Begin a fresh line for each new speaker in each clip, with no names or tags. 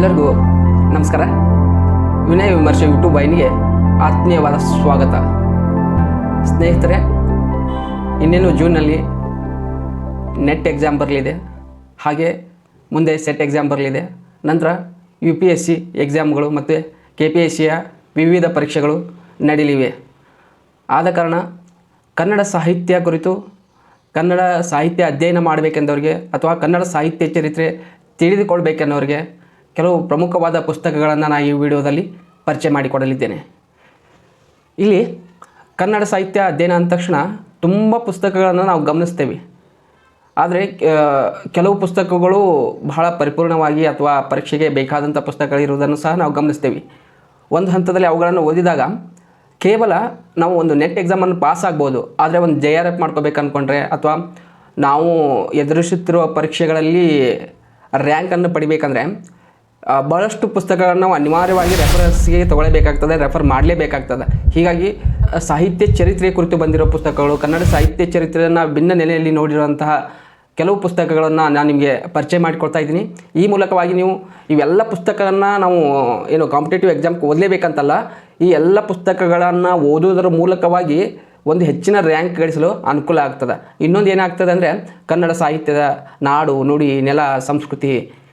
ಎಲ್ಲರಿಗೂ ನಮಸ್ಕಾರ. ವಿನಯ ವಿಮರ್ಶೆ ಯೂಟ್ಯೂಬ್ ವಾಹಿನಿಗೆ ಆತ್ಮೀಯವಾದ ಸ್ವಾಗತ. ಸ್ನೇಹಿತರೆ, ಇನ್ನೇನು ಜೂನಲ್ಲಿ ನೆಟ್ ಎಕ್ಸಾಮ್ ಬರಲಿದೆ. ಹಾಗೆ ಮುಂದೆ ಸೆಟ್ ಎಕ್ಸಾಮ್ ಬರಲಿದೆ. ನಂತರ ಯು ಪಿ ಎಸ್ ಸಿ ಎಕ್ಸಾಮ್ಗಳು ಮತ್ತು ಕೆ ಪಿ ಎಸ್ ಸಿಯ ವಿವಿಧ ಪರೀಕ್ಷೆಗಳು ನಡೀಲಿವೆ. ಆದ ಕಾರಣ ಕನ್ನಡ ಸಾಹಿತ್ಯ ಕುರಿತು, ಕನ್ನಡ ಸಾಹಿತ್ಯ ಅಧ್ಯಯನ ಮಾಡಬೇಕೆಂದವರಿಗೆ ಅಥವಾ ಕನ್ನಡ ಸಾಹಿತ್ಯ ಚರಿತ್ರೆ ತಿಳಿದುಕೊಳ್ಬೇಕೆನ್ನೋರಿಗೆ ಕೆಲವು ಪ್ರಮುಖವಾದ ಪುಸ್ತಕಗಳನ್ನು ನಾನು ಈ ವಿಡಿಯೋದಲ್ಲಿ ಪರಿಚಯ ಮಾಡಿಕೊಡಲಿದ್ದೇನೆ. ಇಲ್ಲಿ ಕನ್ನಡ ಸಾಹಿತ್ಯ ಅಧ್ಯಯನ ಅಂದ ತಕ್ಷಣ ತುಂಬ ಪುಸ್ತಕಗಳನ್ನು ನಾವು ಗಮನಿಸ್ತೇವೆ. ಆದರೆ ಕೆಲವು ಪುಸ್ತಕಗಳು ಬಹಳ ಪರಿಪೂರ್ಣವಾಗಿ ಅಥವಾ ಪರೀಕ್ಷೆಗೆ ಬೇಕಾದಂಥ ಪುಸ್ತಕಗಳಿರುವುದನ್ನು ಸಹ ನಾವು ಗಮನಿಸ್ತೇವೆ. ಒಂದು ಹಂತದಲ್ಲಿ ಅವುಗಳನ್ನು ಓದಿದಾಗ ಕೇವಲ ನಾವು ಒಂದು ನೆಟ್ ಎಕ್ಸಾಮನ್ನು ಪಾಸ್ ಆಗ್ಬೋದು. ಆದರೆ ಒಂದು ಜೆ ಆರ್ ಎಫ್ ಮಾಡ್ಕೋಬೇಕು ಅಂದ್ಕೊಂಡ್ರೆ ಅಥವಾ ನಾವು ಎದುರಿಸುತ್ತಿರುವ ಪರೀಕ್ಷೆಗಳಲ್ಲಿ ರ್ಯಾಂಕನ್ನು ಪಡಿಬೇಕಂದ್ರೆ ಆ, ಬಹಳಷ್ಟು ಪುಸ್ತಕಗಳನ್ನು ನಾವು ಅನಿವಾರ್ಯವಾಗಿ ರೆಫರೆನ್ಸ್ಗೆ ತಗೊಳ್ಳೇಬೇಕಾಗ್ತದೆ ರೆಫರ್ ಮಾಡಲೇಬೇಕಾಗ್ತದೆ. ಹೀಗಾಗಿ ಸಾಹಿತ್ಯ ಚರಿತ್ರೆ ಕುರಿತು ಬಂದಿರೋ ಪುಸ್ತಕಗಳು ಕನ್ನಡ ಸಾಹಿತ್ಯ ಚರಿತ್ರೆಯನ್ನು ಭಿನ್ನ ನೆಲೆಯಲ್ಲಿ ನೋಡಿರುವಂತಹ ಕೆಲವು ಪುಸ್ತಕಗಳನ್ನು ನಾನು ನಿಮಗೆ ಪರಿಚಯ ಮಾಡಿಕೊಡ್ತಾ ಇದ್ದೀನಿ. ಈ ಮೂಲಕವಾಗಿ ನೀವು ಇವೆಲ್ಲ ಪುಸ್ತಕಗಳನ್ನು ನಾವು ಏನು ಕಾಂಪಿಟೇಟಿವ್ ಎಕ್ಸಾಮ್ಗೆ ಓದಲೇಬೇಕಂತಲ್ಲ ಈ ಎಲ್ಲ ಪುಸ್ತಕಗಳನ್ನು ಓದೋದರ ಮೂಲಕವಾಗಿ ಒಂದು ಹೆಚ್ಚಿನ ರ್ಯಾಂಕ್ ಗಳಿಸಲು ಅನುಕೂಲ ಆಗ್ತದೆ. ಇನ್ನೊಂದು ಏನಾಗ್ತದೆ ಅಂದರೆ ಕನ್ನಡ ಸಾಹಿತ್ಯದ ನಾಡು ನುಡಿ ನೆಲ ಸಂಸ್ಕೃತಿ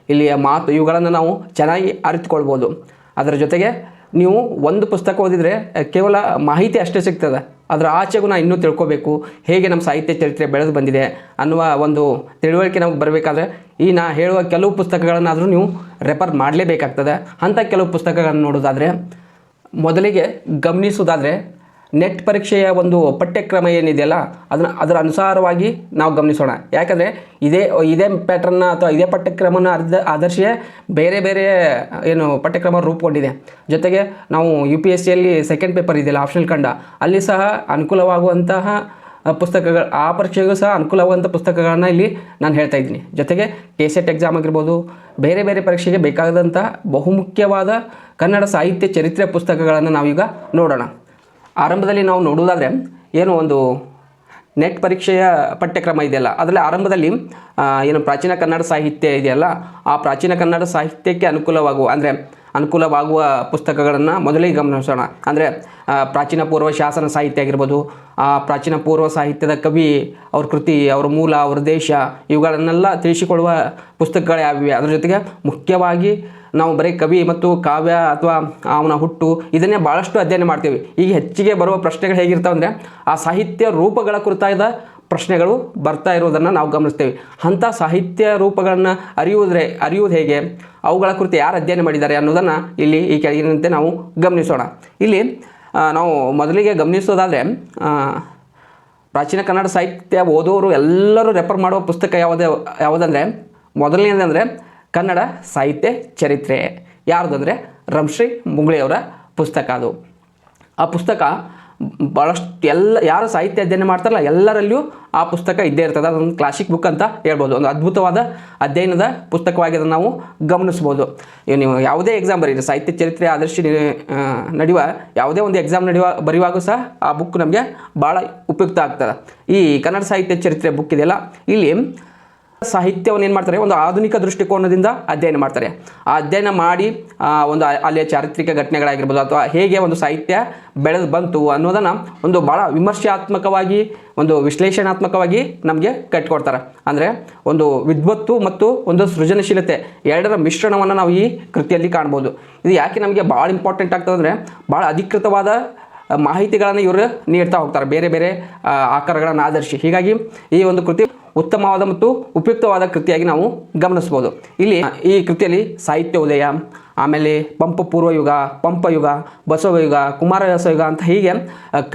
ಇಲ್ಲಿಯ ಮಾತು ಇವುಗಳನ್ನು ನಾವು ಚೆನ್ನಾಗಿ ಅರಿತುಕೊಳ್ಬೋದು. ಅದರ ಜೊತೆಗೆ ನೀವು ಒಂದು ಪುಸ್ತಕ ಓದಿದರೆ ಕೇವಲ ಮಾಹಿತಿ ಅಷ್ಟೇ ಸಿಗ್ತದೆ. ಅದರ ಆಚೆಗೂ ನಾವು ಇನ್ನೂ ತಿಳ್ಕೊಬೇಕು. ಹೇಗೆ ನಮ್ಮ ಸಾಹಿತ್ಯ ಚರಿತ್ರೆ ಬೆಳೆದು ಬಂದಿದೆ ಅನ್ನುವ ಒಂದು ತಿಳುವಳಿಕೆ ನಮಗೆ ಬರಬೇಕಾದ್ರೆ, ಈ ನಾ ಹೇಳುವ ಕೆಲವು ಪುಸ್ತಕಗಳನ್ನಾದರೂ ನೀವು ರೆಫರ್ ಮಾಡಲೇಬೇಕಾಗ್ತದೆ. ಅಂಥ ಕೆಲವು ಪುಸ್ತಕಗಳನ್ನು ನೋಡೋದಾದರೆ, ಮೊದಲಿಗೆ ಗಮನಿಸೋದಾದರೆ ನೆಟ್ ಪರೀಕ್ಷೆಯ ಒಂದು ಪಠ್ಯಕ್ರಮ ಏನಿದೆಯಲ್ಲ, ಅದನ್ನು ಅದರ ಅನುಸಾರವಾಗಿ ನಾವು ಗಮನಿಸೋಣ. ಯಾಕಂದರೆ ಇದೇ ಇದೇ ಪ್ಯಾಟ್ರನ್ನ ಅಥವಾ ಇದೇ ಪಠ್ಯಕ್ರಮನ ಅರ್ಧ ಬೇರೆ ಬೇರೆ, ಏನು ಪಠ್ಯಕ್ರಮ ರೂಪುಗೊಂಡಿದೆ. ಜೊತೆಗೆ ನಾವು ಯು ಪಿ ಎಸ್ ಸಿಯಲ್ಲಿ ಸೆಕೆಂಡ್ ಪೇಪರ್ ಇದೆಯಲ್ಲ ಆಪ್ಷನಲ್ ಕಂಡ, ಅಲ್ಲಿ ಸಹ ಅನುಕೂಲವಾಗುವಂತಹ ಪುಸ್ತಕಗಳು, ಆ ಪರೀಕ್ಷೆಗೂ ಸಹ ಅನುಕೂಲವಾಗುವಂಥ ಪುಸ್ತಕಗಳನ್ನ ಇಲ್ಲಿ ನಾನು ಹೇಳ್ತಾ ಇದ್ದೀನಿ. ಜೊತೆಗೆ ಕೆ ಸೆಟ್ ಎಕ್ಸಾಮ್ ಆಗಿರ್ಬೋದು, ಬೇರೆ ಬೇರೆ ಪರೀಕ್ಷೆಗೆ ಬೇಕಾದಂಥ ಬಹುಮುಖ್ಯವಾದ ಕನ್ನಡ ಸಾಹಿತ್ಯ ಚರಿತ್ರೆ ಪುಸ್ತಕಗಳನ್ನು ನಾವೀಗ ನೋಡೋಣ. ಆರಂಭದಲ್ಲಿ ನಾವು ನೋಡುವುದಾದರೆ ಏನು ಒಂದು ನೆಟ್ ಪರೀಕ್ಷೆಯ ಪಠ್ಯಕ್ರಮ ಇದೆಯಲ್ಲ, ಅದರಲ್ಲಿ ಆರಂಭದಲ್ಲಿ ಏನು ಪ್ರಾಚೀನ ಕನ್ನಡ ಸಾಹಿತ್ಯ ಇದೆಯಲ್ಲ, ಆ ಪ್ರಾಚೀನ ಕನ್ನಡ ಸಾಹಿತ್ಯಕ್ಕೆ ಅನುಕೂಲವಾಗುವ, ಅಂದರೆ ಅನುಕೂಲವಾಗುವ ಪುಸ್ತಕಗಳನ್ನು ಮೊದಲಿಗೆ ಗಮನಿಸೋಣ. ಅಂದರೆ ಪ್ರಾಚೀನ ಪೂರ್ವ ಶಾಸನ ಸಾಹಿತ್ಯ ಆಗಿರ್ಬೋದು, ಆ, ಪ್ರಾಚೀನ ಪೂರ್ವ ಸಾಹಿತ್ಯದ ಕವಿ, ಅವ್ರ ಕೃತಿ, ಅವ್ರ ಮೂಲ, ಅವ್ರ ದೇಶ, ಇವುಗಳನ್ನೆಲ್ಲ ತಿಳಿಸಿಕೊಳ್ಳುವ ಪುಸ್ತಕಗಳು ಯಾವಿವೆ ಅದರ ಜೊತೆಗೆ ಮುಖ್ಯವಾಗಿ ನಾವು ಬರೀ ಕವಿ ಮತ್ತು ಕಾವ್ಯ ಅಥವಾ ಅವನ ಹುಟ್ಟು ಇದನ್ನೇ ಭಾಳಷ್ಟು ಅಧ್ಯಯನ ಮಾಡ್ತೀವಿ. ಈಗ ಹೆಚ್ಚಿಗೆ ಬರುವ ಪ್ರಶ್ನೆಗಳು ಹೇಗಿರ್ತಾವೆ ಅಂದರೆ ಆ ಸಾಹಿತ್ಯ ರೂಪಗಳ ಕುರಿತಾದ ಪ್ರಶ್ನೆಗಳು ಬರ್ತಾ ಇರೋದನ್ನು ನಾವು ಗಮನಿಸ್ತೇವೆ. ಅಂಥ ಸಾಹಿತ್ಯ ರೂಪಗಳನ್ನು ಅರಿಯುವುದ್ರೆ, ಅರಿಯುವುದು ಹೇಗೆ? ಅವುಗಳ ಕುರಿತು ಯಾರು ಅಧ್ಯಯನ ಮಾಡಿದ್ದಾರೆ ಅನ್ನೋದನ್ನು ಇಲ್ಲಿ ಈ ಕೆಳಗಿನಂತೆ ನಾವು ಗಮನಿಸೋಣ. ಇಲ್ಲಿ ನಾವು ಮೊದಲಿಗೆ ಗಮನಿಸೋದಾದರೆ ಪ್ರಾಚೀನ ಕನ್ನಡ ಸಾಹಿತ್ಯ ಓದೋರು ಎಲ್ಲರೂ ರೆಫರ್ ಮಾಡುವ ಪುಸ್ತಕ ಯಾವುದೇ, ಯಾವುದಂದರೆ ಮೊದಲನೇದಂದರೆ ಕನ್ನಡ ಸಾಹಿತ್ಯ ಚರಿತ್ರೆ. ಯಾರದಂದರೆ ರಂಶ್ರೀ ಮುಂಗ್ಳಿಯವರ ಪುಸ್ತಕ ಅದು. ಆ ಪುಸ್ತಕ ಭಾಳಷ್ಟು ಎಲ್ಲ ಯಾರು ಸಾಹಿತ್ಯ ಅಧ್ಯಯನ ಮಾಡ್ತಾರಲ್ಲ ಎಲ್ಲರಲ್ಲಿಯೂ ಆ ಪುಸ್ತಕ ಇದ್ದೇ ಇರ್ತದೆ. ಅದೊಂದು ಕ್ಲಾಸಿಕ್ ಬುಕ್ ಅಂತ ಹೇಳ್ಬೋದು. ಒಂದು ಅದ್ಭುತವಾದ ಅಧ್ಯಯನದ ಪುಸ್ತಕವಾಗಿ ಅದನ್ನು ನಾವು ಗಮನಿಸ್ಬೋದು ಈಗ ನೀವು ಯಾವುದೇ ಎಕ್ಸಾಮ್ ಬರೀರಿ. ಸಾಹಿತ್ಯ ಚರಿತ್ರೆ, ಆದರ್ಶ ನಡೆಯುವ ಯಾವುದೇ ಒಂದು ಎಕ್ಸಾಮ್ ನಡೆಯುವ ಬರೆಯುವಾಗೂ ಸಹ ಆ ಬುಕ್ ನಮಗೆ ಭಾಳ ಉಪಯುಕ್ತ ಆಗ್ತದೆ. ಈ ಕನ್ನಡ ಸಾಹಿತ್ಯ ಚರಿತ್ರೆ ಬುಕ್ ಇದೆಯಲ್ಲ, ಇಲ್ಲಿ ಸಾಹಿತ್ಯವನ್ನು ಏನು ಮಾಡ್ತಾರೆ? ಒಂದು ಆಧುನಿಕ ದೃಷ್ಟಿಕೋನದಿಂದ ಅಧ್ಯಯನ ಮಾಡ್ತಾರೆ. ಆ ಅಧ್ಯಯನ ಮಾಡಿ ಒಂದು ಅಲ್ಲಿಯ ಚಾರಿತ್ರಿಕ ಘಟನೆಗಳಾಗಿರ್ಬೋದು ಅಥವಾ ಹೇಗೆ ಒಂದು ಸಾಹಿತ್ಯ ಬೆಳೆದು ಬಂತು ಅನ್ನೋದನ್ನು ಒಂದು ಭಾಳ ವಿಮರ್ಶಾತ್ಮಕವಾಗಿ, ಒಂದು ವಿಶ್ಲೇಷಣಾತ್ಮಕವಾಗಿ ನಮಗೆ ಕಟ್ಕೊಡ್ತಾರೆ. ಅಂದರೆ ಒಂದು ವಿದ್ವತ್ತು ಮತ್ತು ಒಂದು ಸೃಜನಶೀಲತೆ ಎರಡರ ಮಿಶ್ರಣವನ್ನು ನಾವು ಈ ಕೃತಿಯಲ್ಲಿ ಕಾಣ್ಬೋದು. ಇದು ಯಾಕೆ ನಮಗೆ ಭಾಳ ಇಂಪಾರ್ಟೆಂಟ್ ಆಗ್ತದೆ ಅಂದರೆ ಭಾಳ ಅಧಿಕೃತವಾದ ಮಾಹಿತಿಗಳನ್ನು ಇವರು ನೀಡ್ತಾ ಹೋಗ್ತಾರೆ. ಬೇರೆ ಬೇರೆ ಆಕಾರಗಳನ್ನು ಆಧರಿಸಿ. ಹೀಗಾಗಿ ಈ ಒಂದು ಕೃತಿ ಉತ್ತಮವಾದ ಮತ್ತು ಉಪಯುಕ್ತವಾದ ಕೃತಿಯಾಗಿ ನಾವು ಗಮನಿಸ್ಬೋದು ಇಲ್ಲಿ, ಈ ಕೃತಿಯಲ್ಲಿ ಸಾಹಿತ್ಯ ಉದಯ, ಆಮೇಲೆ ಪಂಪ ಪೂರ್ವ ಯುಗ ಪಂಪ ಯುಗ ಬಸವ ಯುಗ ಕುಮಾರವ್ಯಾಸ ಯುಗ ಅಂತ ಹೀಗೆ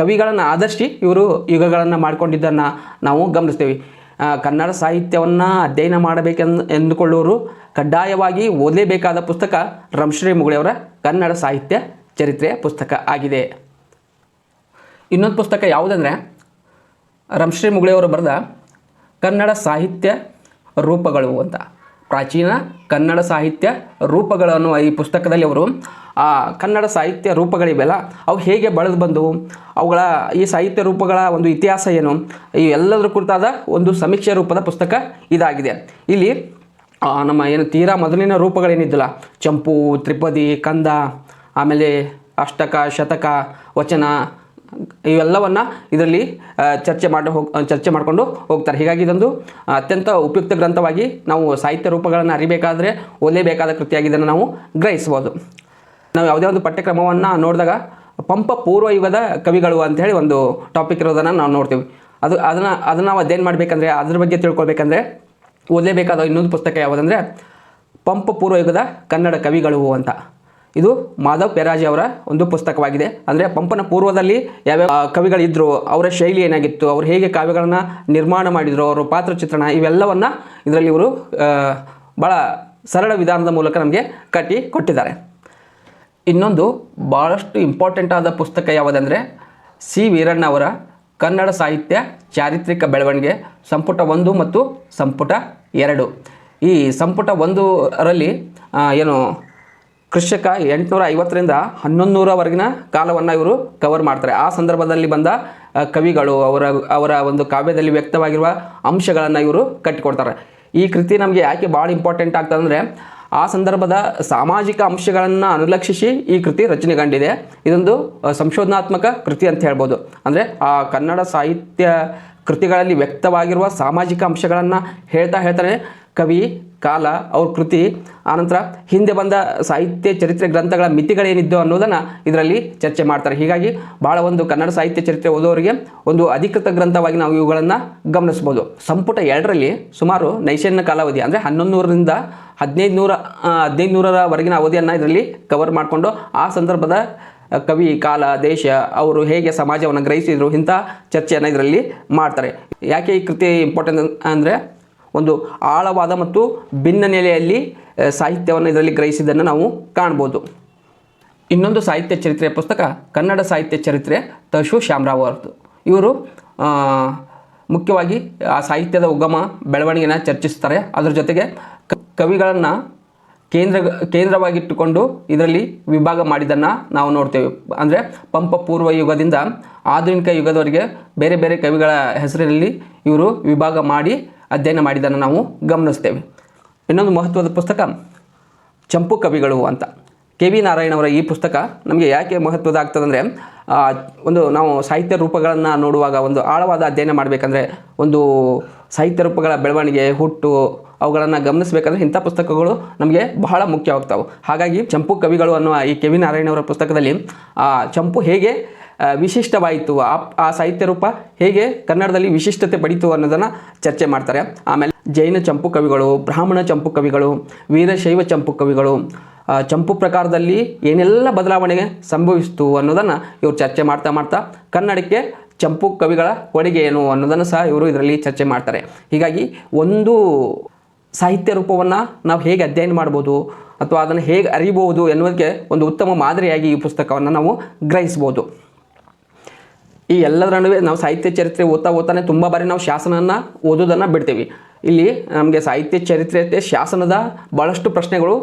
ಕವಿಗಳನ್ನು ಆಧರಿಸಿ ಇವರು ಯುಗಗಳನ್ನು ಮಾಡಿಕೊಂಡಿದ್ದನ್ನು ನಾವು ಗಮನಿಸ್ತೇವೆ. ಕನ್ನಡ ಸಾಹಿತ್ಯವನ್ನು ಅಧ್ಯಯನ ಮಾಡಬೇಕೆಂದು ಎಂದುಕೊಳ್ಳುವವರು ಕಡ್ಡಾಯವಾಗಿ ಓದಲೇಬೇಕಾದ ಪುಸ್ತಕ ರಂಶ್ರೀ ಮುಗುಳಿಯವರ ಕನ್ನಡ ಸಾಹಿತ್ಯ ಚರಿತ್ರೆಯ ಪುಸ್ತಕ ಆಗಿದೆ. ಇನ್ನೊಂದು ಪುಸ್ತಕ ಯಾವುದಂದರೆ ರಂಶ್ರೀ ಮುಗುಳಿಯವರು ಬರೆದ ಕನ್ನಡ ಸಾಹಿತ್ಯ ರೂಪಗಳು ಅಂತ. ಪ್ರಾಚೀನ ಕನ್ನಡ ಸಾಹಿತ್ಯ ರೂಪಗಳನ್ನು ಈ ಪುಸ್ತಕದಲ್ಲಿ ಅವರು ಕನ್ನಡ ಸಾಹಿತ್ಯ ರೂಪಗಳಿವೆಲ್ಲ, ಅವು ಹೇಗೆ ಬೆಳೆದು ಬಂದವು, ಅವುಗಳ ಈ ಸಾಹಿತ್ಯ ರೂಪಗಳ ಒಂದು ಇತಿಹಾಸ ಏನು ಈ ಎಲ್ಲದರ ಕುರಿತಾದ ಒಂದು ಸಮೀಕ್ಷೆ ರೂಪದ ಪುಸ್ತಕ ಇದಾಗಿದೆ. ಇಲ್ಲಿ ನಮ್ಮ ಏನು ತೀರಾ ಮೊದಲಿನ ರೂಪಗಳೇನಿದ್ದಿಲ್ಲ, ಚಂಪು, ತ್ರಿಪದಿ, ಕಂದ, ಆಮೇಲೆ ಅಷ್ಟಕ, ಶತಕ, ವಚನ ಇವೆಲ್ಲವನ್ನ ಇದರಲ್ಲಿ ಚರ್ಚೆ ಮಾಡಿ ಹೋಗಿ ಚರ್ಚೆ ಮಾಡಿಕೊಂಡು ಹೋಗ್ತಾರೆ. ಹೀಗಾಗಿ ಇದೊಂದು ಅತ್ಯಂತ ಉಪಯುಕ್ತ ಗ್ರಂಥವಾಗಿ ನಾವು ಸಾಹಿತ್ಯ ರೂಪಗಳನ್ನು ಅರಿಬೇಕಾದ್ರೆ ಓದಲೇಬೇಕಾದ ಕೃತಿಯಾಗಿ ಇದನ್ನು ನಾವು ಗ್ರಹಿಸ್ಬೋದು ನಾವು ಯಾವುದೇ ಒಂದು ಪಠ್ಯಕ್ರಮವನ್ನು ನೋಡಿದಾಗ ಪಂಪ ಪೂರ್ವ ಯುಗದ ಕವಿಗಳು ಅಂತೇಳಿ ಒಂದು ಟಾಪಿಕ್ ಇರೋದನ್ನು ನಾವು ನೋಡ್ತೀವಿ. ಅದು, ಅದನ್ನು ಅದನ್ನು ನಾವು ಅಧ್ಯಯನ ಮಾಡಬೇಕಂದ್ರೆ, ಅದ್ರ ಬಗ್ಗೆ ತಿಳ್ಕೊಬೇಕಂದ್ರೆ ಓದಲೇಬೇಕಾದ ಇನ್ನೊಂದು ಪುಸ್ತಕ ಯಾವುದಂದರೆ, ಪಂಪ ಪೂರ್ವ ಯುಗದ ಕನ್ನಡ ಕವಿಗಳು ಅಂತ. ಇದು ಮಾಧವ್ ಪೆರಾಜಿ ಅವರ ಒಂದು ಪುಸ್ತಕವಾಗಿದೆ. ಅಂದರೆ ಪಂಪನ ಪೂರ್ವದಲ್ಲಿ ಯಾವ್ಯಾವ ಕವಿಗಳಿದ್ದರು ಅವರ ಶೈಲಿ ಏನಾಗಿತ್ತು, ಅವರು ಹೇಗೆ ಕಾವ್ಯಗಳನ್ನು ನಿರ್ಮಾಣ ಮಾಡಿದರು, ಅವರ ಪಾತ್ರ ಚಿತ್ರಣ ಇವೆಲ್ಲವನ್ನು ಇದರಲ್ಲಿ ಇವರು ಭಾಳ ಸರಳ ವಿಧಾನದ ಮೂಲಕ ನಮಗೆ ಕಟ್ಟಿ ಕೊಟ್ಟಿದ್ದಾರೆ. ಇನ್ನೊಂದು ಭಾಳಷ್ಟು ಇಂಪಾರ್ಟೆಂಟ್ ಆದ ಪುಸ್ತಕ ಯಾವುದಂದರೆ ಸಿ. ವೀರಣ್ಣ ಅವರ ಕನ್ನಡ ಸಾಹಿತ್ಯ ಚಾರಿತ್ರಿಕ ಬೆಳವಣಿಗೆ, ಸಂಪುಟ ಒಂದು ಮತ್ತು ಸಂಪುಟ ಎರಡು. ಈ ಸಂಪುಟ ಒಂದು ರಲ್ಲಿ ಏನು ಕೃಷಿಕ ಎಂಟುನೂರ ಐವತ್ತರಿಂದ ಹನ್ನೊಂದು ನೂರವರೆಗಿನ ಕಾಲವನ್ನು ಇವರು ಕವರ್ ಮಾಡ್ತಾರೆ. ಆ ಸಂದರ್ಭದಲ್ಲಿ ಬಂದ ಕವಿಗಳು ಅವರ ಅವರ ಒಂದು ಕಾವ್ಯದಲ್ಲಿ ವ್ಯಕ್ತವಾಗಿರುವ ಅಂಶಗಳನ್ನು ಇವರು ಕಟ್ಟಿಕೊಡ್ತಾರೆ. ಈ ಕೃತಿ ನಮಗೆ ಯಾಕೆ ಭಾಳ ಇಂಪಾರ್ಟೆಂಟ್ ಆಗ್ತದೆ ಅಂದರೆ ಆ ಸಂದರ್ಭದ ಸಾಮಾಜಿಕ ಅಂಶಗಳನ್ನು ಅನುಲಕ್ಷಿಸಿ ಈ ಕೃತಿ ರಚನೆಗೊಂಡಿದೆ. ಇದೊಂದು ಸಂಶೋಧನಾತ್ಮಕ ಕೃತಿ ಅಂತ ಹೇಳ್ಬೋದು. ಅಂದರೆ, ಆ, ಕನ್ನಡ ಸಾಹಿತ್ಯ ಕೃತಿಗಳಲ್ಲಿ ವ್ಯಕ್ತವಾಗಿರುವ ಸಾಮಾಜಿಕ ಅಂಶಗಳನ್ನು ಹೇಳ್ತಾ ಹೇಳ್ತಾನೆ ಕವಿ, ಕಾಲ, ಅವ್ರ ಕೃತಿ, ಆನಂತರ ಹಿಂದೆ ಬಂದ ಸಾಹಿತ್ಯ ಚರಿತ್ರೆ ಗ್ರಂಥಗಳ ಮಿತಿಗಳೇನಿದ್ದು ಅನ್ನೋದನ್ನು ಇದರಲ್ಲಿ ಚರ್ಚೆ ಮಾಡ್ತಾರೆ. ಹೀಗಾಗಿ ಭಾಳ ಒಂದು ಕನ್ನಡ ಸಾಹಿತ್ಯ ಚರಿತ್ರೆ ಓದೋರಿಗೆ ಒಂದು ಅಧಿಕೃತ ಗ್ರಂಥವಾಗಿ ನಾವು ಇವುಗಳನ್ನು ಗಮನಿಸ್ಬೋದು. ಸಂಪುಟ ಎರಡರಲ್ಲಿ ಸುಮಾರು ನೈಶನ್ಯ ಕಾಲಾವಧಿ, ಅಂದರೆ ಹನ್ನೊಂದು ನೂರರಿಂದ ಹದಿನೈದು ನೂರ ಹದಿನೈದು ನೂರರವರೆಗಿನ ಅವಧಿಯನ್ನು ಇದರಲ್ಲಿ ಕವರ್ ಮಾಡಿಕೊಂಡು ಆ ಸಂದರ್ಭದ ಕವಿ, ಕಾಲ, ದೇಶ, ಅವರು ಹೇಗೆ ಸಮಾಜವನ್ನು ಗ್ರಹಿಸಿದರು ಇಂಥ ಚರ್ಚೆಯನ್ನು ಇದರಲ್ಲಿ ಮಾಡ್ತಾರೆ. ಯಾಕೆ ಈ ಕೃತಿ ಇಂಪಾರ್ಟೆಂಟ್ ಅಂದರೆ ಒಂದು ಆಳವಾದ ಮತ್ತು ಭಿನ್ನ ನೆಲೆಯಲ್ಲಿ ಸಾಹಿತ್ಯವನ್ನು ಇದರಲ್ಲಿ ಗ್ರಹಿಸಿದ್ದನ್ನು ನಾವು ಕಾಣ್ಬೋದು. ಇನ್ನೊಂದು ಸಾಹಿತ್ಯ ಚರಿತ್ರೆಯ ಪುಸ್ತಕ, ಕನ್ನಡ ಸಾಹಿತ್ಯ ಚರಿತ್ರೆ ತಶು ಶ್ಯಾಮರಾವ್ ಅವರದ್ದು. ಇವರು ಮುಖ್ಯವಾಗಿ ಆ ಸಾಹಿತ್ಯದ ಉಗಮ, ಬೆಳವಣಿಗೆನ ಚರ್ಚಿಸ್ತಾರೆ. ಅದರ ಜೊತೆಗೆ ಕವಿಗಳನ್ನು ಕೇಂದ್ರ, ಕೇಂದ್ರವಾಗಿಟ್ಟುಕೊಂಡು ಇದರಲ್ಲಿ ವಿಭಾಗ ಮಾಡಿದ್ದನ್ನು ನಾವು ನೋಡ್ತೇವೆ. ಅಂದರೆ ಪಂಪ ಪೂರ್ವ ಯುಗದಿಂದ ಆಧುನಿಕ ಯುಗದವರೆಗೆ ಬೇರೆ ಬೇರೆ ಕವಿಗಳ ಹೆಸರಿನಲ್ಲಿ ಇವರು ವಿಭಾಗ ಮಾಡಿ ಅಧ್ಯಯನ ಮಾಡಿದ್ದನ್ನು ನಾವು ಗಮನಿಸ್ತೇವೆ. ಇನ್ನೊಂದು ಮಹತ್ವದ ಪುಸ್ತಕ, ಚಂಪು ಕವಿಗಳು ಅಂತ. ಕೆ ವಿ ನಾರಾಯಣವರ ಈ ಪುಸ್ತಕ ನಮಗೆ ಯಾಕೆ ಮಹತ್ವದ ಆಗ್ತದಂದರೆ ಒಂದು ನಾವು ಸಾಹಿತ್ಯ ರೂಪಗಳನ್ನು ನೋಡುವಾಗ ಒಂದು ಆಳವಾದ ಅಧ್ಯಯನ ಮಾಡಬೇಕಂದ್ರೆ, ಒಂದು ಸಾಹಿತ್ಯ ರೂಪಗಳ ಬೆಳವಣಿಗೆ, ಹುಟ್ಟು ಅವುಗಳನ್ನು ಗಮನಿಸಬೇಕಂದ್ರೆ ಇಂಥ ಪುಸ್ತಕಗಳು ನಮಗೆ ಬಹಳ ಮುಖ್ಯವಾಗ್ತವೆ. ಹಾಗಾಗಿ ಚಂಪು ಕವಿಗಳು ಅನ್ನುವ ಈ ಕೆ ವಿ ನಾರಾಯಣವರ ಪುಸ್ತಕದಲ್ಲಿ ಚಂಪು ಹೇಗೆ ವಿಶಿಷ್ಟವಾಯಿತು. ಆ ಸಾಹಿತ್ಯ ರೂಪ ಹೇಗೆ ಕನ್ನಡದಲ್ಲಿ ವಿಶಿಷ್ಟತೆ ಪಡೀತು ಅನ್ನೋದನ್ನು ಚರ್ಚೆ ಮಾಡ್ತಾರೆ. ಆಮೇಲೆ ಜೈನ ಚಂಪು ಕವಿಗಳು, ಬ್ರಾಹ್ಮಣ ಚಂಪು ಕವಿಗಳು, ವೀರಶೈವ ಚಂಪು ಕವಿಗಳು ಚಂಪು ಪ್ರಕಾರದಲ್ಲಿ ಏನೆಲ್ಲ ಬದಲಾವಣೆ ಸಂಭವಿಸಿತು ಅನ್ನೋದನ್ನು ಇವರು ಚರ್ಚೆ ಮಾಡ್ತಾ ಮಾಡ್ತಾ ಕನ್ನಡಕ್ಕೆ ಚಂಪು ಕವಿಗಳ ಕೊಡುಗೆ ಏನು ಅನ್ನೋದನ್ನು ಸಹ ಇವರು ಇದರಲ್ಲಿ ಚರ್ಚೆ ಮಾಡ್ತಾರೆ. ಹೀಗಾಗಿ ಒಂದು ಸಾಹಿತ್ಯ ರೂಪವನ್ನು ನಾವು ಹೇಗೆ ಅಧ್ಯಯನ ಮಾಡ್ಬೋದು ಅಥವಾ ಅದನ್ನು ಹೇಗೆ ಅರಿಬೋದು ಎನ್ನುವುದಕ್ಕೆ ಒಂದು ಉತ್ತಮ ಮಾದರಿಯಾಗಿ ಈ ಪುಸ್ತಕವನ್ನು ನಾವು ಗ್ರಹಿಸ್ಬೋದು. ಈ ಎಲ್ಲದರ ನಡುವೆ ನಾವು ಸಾಹಿತ್ಯ ಚರಿತ್ರೆ ಓದ್ತಾ ಓದ್ತಾನೆ ತುಂಬ ಬಾರಿ ನಾವು ಶಾಸನವನ್ನು ಓದೋದನ್ನು ಬಿಡ್ತೀವಿ. ಇಲ್ಲಿ ನಮಗೆ ಸಾಹಿತ್ಯ ಚರಿತ್ರೆ ಶಾಸನದ ಭಾಳಷ್ಟು ಪ್ರಶ್ನೆಗಳು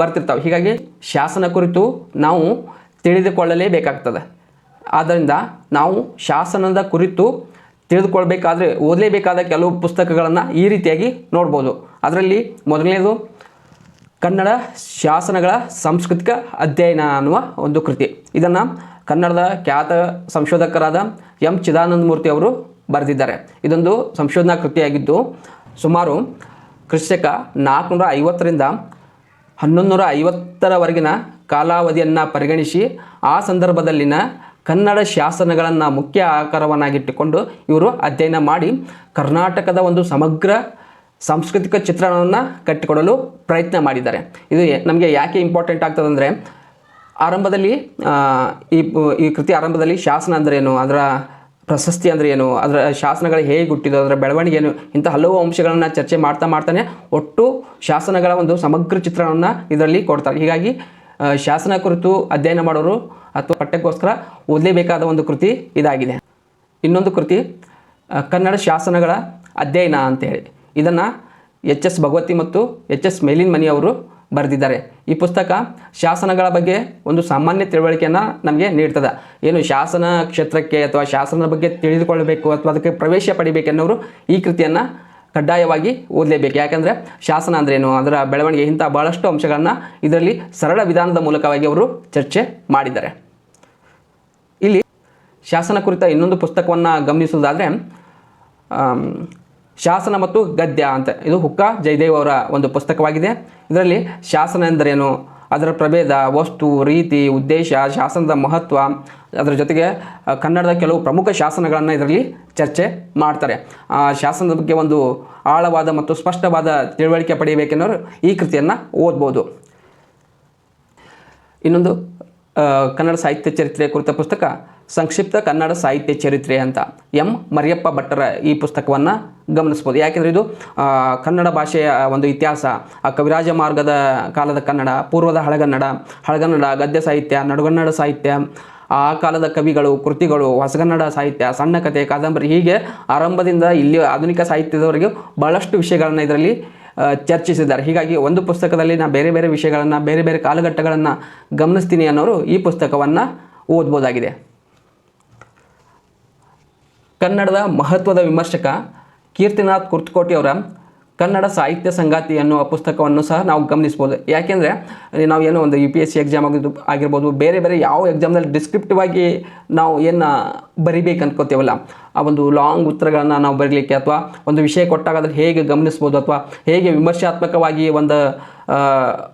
ಬರ್ತಿರ್ತಾವೆ ಬರ್ತಿರ್ತವೆ. ಹೀಗಾಗಿ ಶಾಸನ ಕುರಿತು ನಾವು ತಿಳಿದುಕೊಳ್ಳಲೇಬೇಕಾಗ್ತದೆ. ಆದ್ದರಿಂದ ನಾವು ಶಾಸನದ ಕುರಿತು ತಿಳಿದುಕೊಳ್ಬೇಕಾದ್ರೆ ಓದಲೇಬೇಕಾದ ಕೆಲವು ಪುಸ್ತಕಗಳನ್ನು ಈ ರೀತಿಯಾಗಿ ನೋಡ್ಬೋದು. ಅದರಲ್ಲಿ ಮೊದಲನೇದು ಕನ್ನಡ ಶಾಸನಗಳ ಸಾಂಸ್ಕೃತಿಕ ಅಧ್ಯಯನ ಅನ್ನುವ ಒಂದು ಕೃತಿ. ಇದನ್ನು ಕನ್ನಡದ ಖ್ಯಾತ ಸಂಶೋಧಕರಾದ ಎಂ. ಚಿದಾನಂದ ಮೂರ್ತಿ ಅವರು ಬರೆದಿದ್ದಾರೆ. ಇದೊಂದು ಸಂಶೋಧನಾ ಕೃತಿಯಾಗಿದ್ದು, ಸುಮಾರು ಕೃಷಿಕ ನಾಲ್ಕುನೂರ ಐವತ್ತರಿಂದ ಹನ್ನೊಂದು ನೂರ ಐವತ್ತರವರೆಗಿನ ಕಾಲಾವಧಿಯನ್ನು ಪರಿಗಣಿಸಿ, ಆ ಸಂದರ್ಭದಲ್ಲಿನ ಕನ್ನಡ ಶಾಸನಗಳನ್ನು ಮುಖ್ಯ ಆಕಾರವನ್ನಾಗಿಟ್ಟುಕೊಂಡು ಇವರು ಅಧ್ಯಯನ ಮಾಡಿ, ಕರ್ನಾಟಕದ ಒಂದು ಸಮಗ್ರ ಸಾಂಸ್ಕೃತಿಕ ಚಿತ್ರಣವನ್ನು ಕಟ್ಟಿಕೊಡಲು ಪ್ರಯತ್ನ ಮಾಡಿದ್ದಾರೆ. ಇದು ನಮಗೆ ಯಾಕೆ ಇಂಪಾರ್ಟೆಂಟ್ ಆಗ್ತದೆ ಅಂದರೆ ಆರಂಭದಲ್ಲಿ ಈ ಈ ಕೃತಿ ಆರಂಭದಲ್ಲಿ ಶಾಸನ ಅಂದರೆ ಏನು? ಅದರ ಪ್ರಶಸ್ತಿ ಅಂದರೆ ಏನು? ಅದರ ಶಾಸನಗಳು ಹೇಗೆ ಹುಟ್ಟಿದ್ದು ಅದರ ಬೆಳವಣಿಗೆ ಏನು? ಇಂಥ ಹಲವು ಅಂಶಗಳನ್ನು ಚರ್ಚೆ ಮಾಡ್ತಾ ಮಾಡ್ತಾನೆ ಒಟ್ಟು ಶಾಸನಗಳ ಒಂದು ಸಮಗ್ರ ಚಿತ್ರಣವನ್ನು ಇದರಲ್ಲಿ ಕೊಡ್ತಾರೆ. ಹೀಗಾಗಿ ಶಾಸನ ಕುರಿತು ಅಧ್ಯಯನ ಮಾಡೋರು ಅಥವಾ ಪಠ್ಯಕ್ಕೋಸ್ಕರ ಓದಲೇಬೇಕಾದ ಒಂದು ಕೃತಿ ಇದಾಗಿದೆ. ಇನ್ನೊಂದು ಕೃತಿ ಕನ್ನಡ ಶಾಸನಗಳ ಅಧ್ಯಯನ ಅಂತೇಳಿ. ಇದನ್ನು ಎಚ್ ಎಸ್ ಭಗವತಿ ಮತ್ತು ಎಚ್ ಎಸ್ ಮೇಲಿನ್ ಮನಿ ಅವರು ಬರೆದಿದ್ದಾರೆ. ಈ ಪುಸ್ತಕ ಶಾಸನಗಳ ಬಗ್ಗೆ ಒಂದು ಸಾಮಾನ್ಯ ತಿಳುವಳಿಕೆಯನ್ನು ನಮಗೆ ನೀಡ್ತದೆ. ಏನು ಶಾಸನ ಕ್ಷೇತ್ರಕ್ಕೆ ಅಥವಾ ಶಾಸನದ ಬಗ್ಗೆ ತಿಳಿದುಕೊಳ್ಳಬೇಕು ಅಥವಾ ಅದಕ್ಕೆ ಪ್ರವೇಶ ಪಡಿಬೇಕೆನ್ನೋರು ಈ ಕೃತಿಯನ್ನು ಕಡ್ಡಾಯವಾಗಿ ಓದಲೇಬೇಕು. ಯಾಕಂದರೆ ಶಾಸನ ಅಂದ್ರೇನು ಅದರ ಬೆಳವಣಿಗೆ ಇಂಥ ಬಹಳಷ್ಟು ಅಂಶಗಳನ್ನು ಇದರಲ್ಲಿ ಸರಳ ವಿಧಾನದ ಮೂಲಕವಾಗಿ ಅವರು ಚರ್ಚೆ ಮಾಡಿದ್ದಾರೆ. ಇಲ್ಲಿ ಶಾಸನ ಕುರಿತ ಇನ್ನೊಂದು ಪುಸ್ತಕವನ್ನು ಗಮನಿಸುವುದಾದರೆ ಶಾಸನ ಮತ್ತು ಗದ್ಯ ಅಂತ. ಇದು ಹುಕ್ಕ ಜಯದೇವ್ ಅವರ ಒಂದು ಪುಸ್ತಕವಾಗಿದೆ. ಇದರಲ್ಲಿ ಶಾಸನ ಎಂದರೇನು? ಅದರ ಪ್ರಭೇದ, ವಸ್ತು, ರೀತಿ, ಉದ್ದೇಶ, ಶಾಸನದ ಮಹತ್ವ, ಅದರ ಜೊತೆಗೆ ಕನ್ನಡದ ಕೆಲವು ಪ್ರಮುಖ ಶಾಸನಗಳನ್ನು ಇದರಲ್ಲಿ ಚರ್ಚೆ ಮಾಡ್ತಾರೆ. ಆ, ಶಾಸನದ ಬಗ್ಗೆ ಒಂದು ಆಳವಾದ ಮತ್ತು ಸ್ಪಷ್ಟವಾದ ತಿಳುವಳಿಕೆ ಪಡೆಯಬೇಕೆನ್ನೋರು ಈ ಕೃತಿಯನ್ನು ಓದ್ಬೋದು. ಇನ್ನೊಂದು ಕನ್ನಡ ಸಾಹಿತ್ಯ ಚರಿತ್ರೆ ಕುರಿತ ಪುಸ್ತಕ ಸಂಕ್ಷಿಪ್ತ ಕನ್ನಡ ಸಾಹಿತ್ಯ ಚರಿತ್ರೆ ಅಂತ ಎಂ ಮರಿಯಪ್ಪ ಭಟ್ಟರ ಈ ಪುಸ್ತಕವನ್ನು ಗಮನಿಸ್ಬೋದು ಯಾಕೆಂದರೆ ಇದು ಕನ್ನಡ ಭಾಷೆಯ ಒಂದು ಇತಿಹಾಸ, ಆ, ಕವಿರಾಜ ಮಾರ್ಗದ ಕಾಲದ ಕನ್ನಡ, ಪೂರ್ವದ ಹಳಗನ್ನಡ ಹಳಗನ್ನಡ, ಗದ್ಯ ಸಾಹಿತ್ಯ, ನಡುಗನ್ನಡ ಸಾಹಿತ್ಯ, ಆ ಕಾಲದ ಕವಿಗಳು, ಕೃತಿಗಳು, ಹೊಸಗನ್ನಡ ಸಾಹಿತ್ಯ, ಸಣ್ಣ ಕಥೆ ಕಾದಂಬರಿ ಹೀಗೆ ಆರಂಭದಿಂದ ಇಲ್ಲಿ ಆಧುನಿಕ ಸಾಹಿತ್ಯದವರೆಗೂ ಭಾಳಷ್ಟು ವಿಷಯಗಳನ್ನು ಇದರಲ್ಲಿ ಚರ್ಚಿಸಿದ್ದಾರೆ. ಹೀಗಾಗಿ ಒಂದು ಪುಸ್ತಕದಲ್ಲಿ ನಾನು ಬೇರೆ ಬೇರೆ ವಿಷಯಗಳನ್ನು, ಬೇರೆ ಬೇರೆ ಕಾಲಘಟ್ಟಗಳನ್ನು ಗಮನಿಸ್ತೀನಿ ಅನ್ನೋರು ಈ ಪುಸ್ತಕವನ್ನು ಓದ್ಬೋದಾಗಿದೆ. ಕನ್ನಡದ ಮಹತ್ವದ ವಿಮರ್ಶಕ ಕೀರ್ತಿನಾಥ್ ಕುರ್ತಕೋಟಿ ಅವರ ಕನ್ನಡ ಸಾಹಿತ್ಯ ಸಂಗಾತಿ ಅನ್ನುವ ಪುಸ್ತಕವನ್ನು ಸಹ ನಾವು ಗಮನಿಸ್ಬೋದು. ಯಾಕೆಂದರೆ, ನಾವು ಏನೋ ಒಂದು U P S C exam ಆಗಿದ್ದು, ಆಗಿರ್ಬೋದು, ಬೇರೆ ಬೇರೆ ಯಾವ ಎಕ್ಸಾಮ್ನಲ್ಲಿ ಡಿಸ್ಕ್ರಿಪ್ಟಿವ್ ಆಗಿ ನಾವು ಏನು ಬರಿಬೇಕು ಅನ್ಕೋತೀವಲ್ಲ ಆ ಒಂದು ಲಾಂಗ್ ಉತ್ತರಗಳನ್ನು ನಾವು ಬರೀಲಿಕ್ಕೆ ಅಥವಾ ಒಂದು ವಿಷಯ ಕೊಟ್ಟಾಗ ಅದನ್ನು ಹೇಗೆ ಗಮನಿಸ್ಬೋದು ಅಥವಾ ಹೇಗೆ ವಿಮರ್ಶಾತ್ಮಕವಾಗಿ ಒಂದು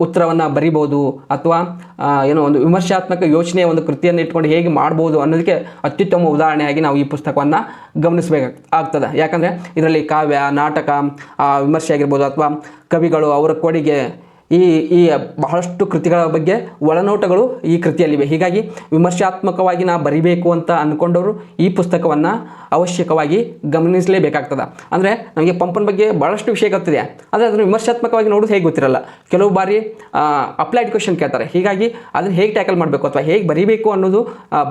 ಉತ್ತರವನ್ನು ಬರಿಬೋದು ಅಥವಾ ಏನೋ ಒಂದು ವಿಮರ್ಶಾತ್ಮಕ ಯೋಚನೆಯ ಒಂದು ಕೃತಿಯನ್ನು ಇಟ್ಕೊಂಡು ಹೇಗೆ ಮಾಡ್ಬೋದು ಅನ್ನೋದಕ್ಕೆ ಅತ್ಯುತ್ತಮ ಉದಾಹರಣೆಯಾಗಿ ನಾವು ಈ ಪುಸ್ತಕವನ್ನು ಗಮನಿಸಬೇಕು ಆಗ್ತದೆ ಯಾಕಂದರೆ ಇದರಲ್ಲಿ ಕಾವ್ಯ, ನಾಟಕ ವಿಮರ್ಶೆ ಆಗಿರ್ಬೋದು ಅಥವಾ ಕವಿಗಳು ಅವರ ಕೊಡುಗೆ ಈ ಈ ಬಹಳಷ್ಟು ಕೃತಿಗಳ ಬಗ್ಗೆ ಒಳನೋಟಗಳು ಈ ಕೃತಿಯಲ್ಲಿವೆ. ಹೀಗಾಗಿ ವಿಮರ್ಶಾತ್ಮಕವಾಗಿ ನಾ ಬರಿಬೇಕು ಅಂತ ಅಂದ್ಕೊಂಡವರು ಈ ಪುಸ್ತಕವನ್ನು ಅವಶ್ಯಕವಾಗಿ ಗಮನಿಸಲೇಬೇಕಾಗ್ತದೆ. ಅಂದರೆ ನಮಗೆ ಪಂಪನ ಬಗ್ಗೆ ಭಾಳಷ್ಟು ವಿಷಯ ಗೊತ್ತಿದೆ. ಆದರೆ ಅದನ್ನು ವಿಮರ್ಶಾತ್ಮಕವಾಗಿ ನೋಡೋದು ಹೇಗೆ ಗೊತ್ತಿರಲ್ಲ. ಕೆಲವು ಬಾರಿ ಅಪ್ಲೈಡ್ ಕ್ವಶನ್ ಕೇಳ್ತಾರೆ. ಹೀಗಾಗಿ ಅದನ್ನು ಹೇಗೆ ಟ್ಯಾಕಲ್ ಮಾಡಬೇಕು ಅಥವಾ ಹೇಗೆ ಬರಿಬೇಕು ಅನ್ನೋದು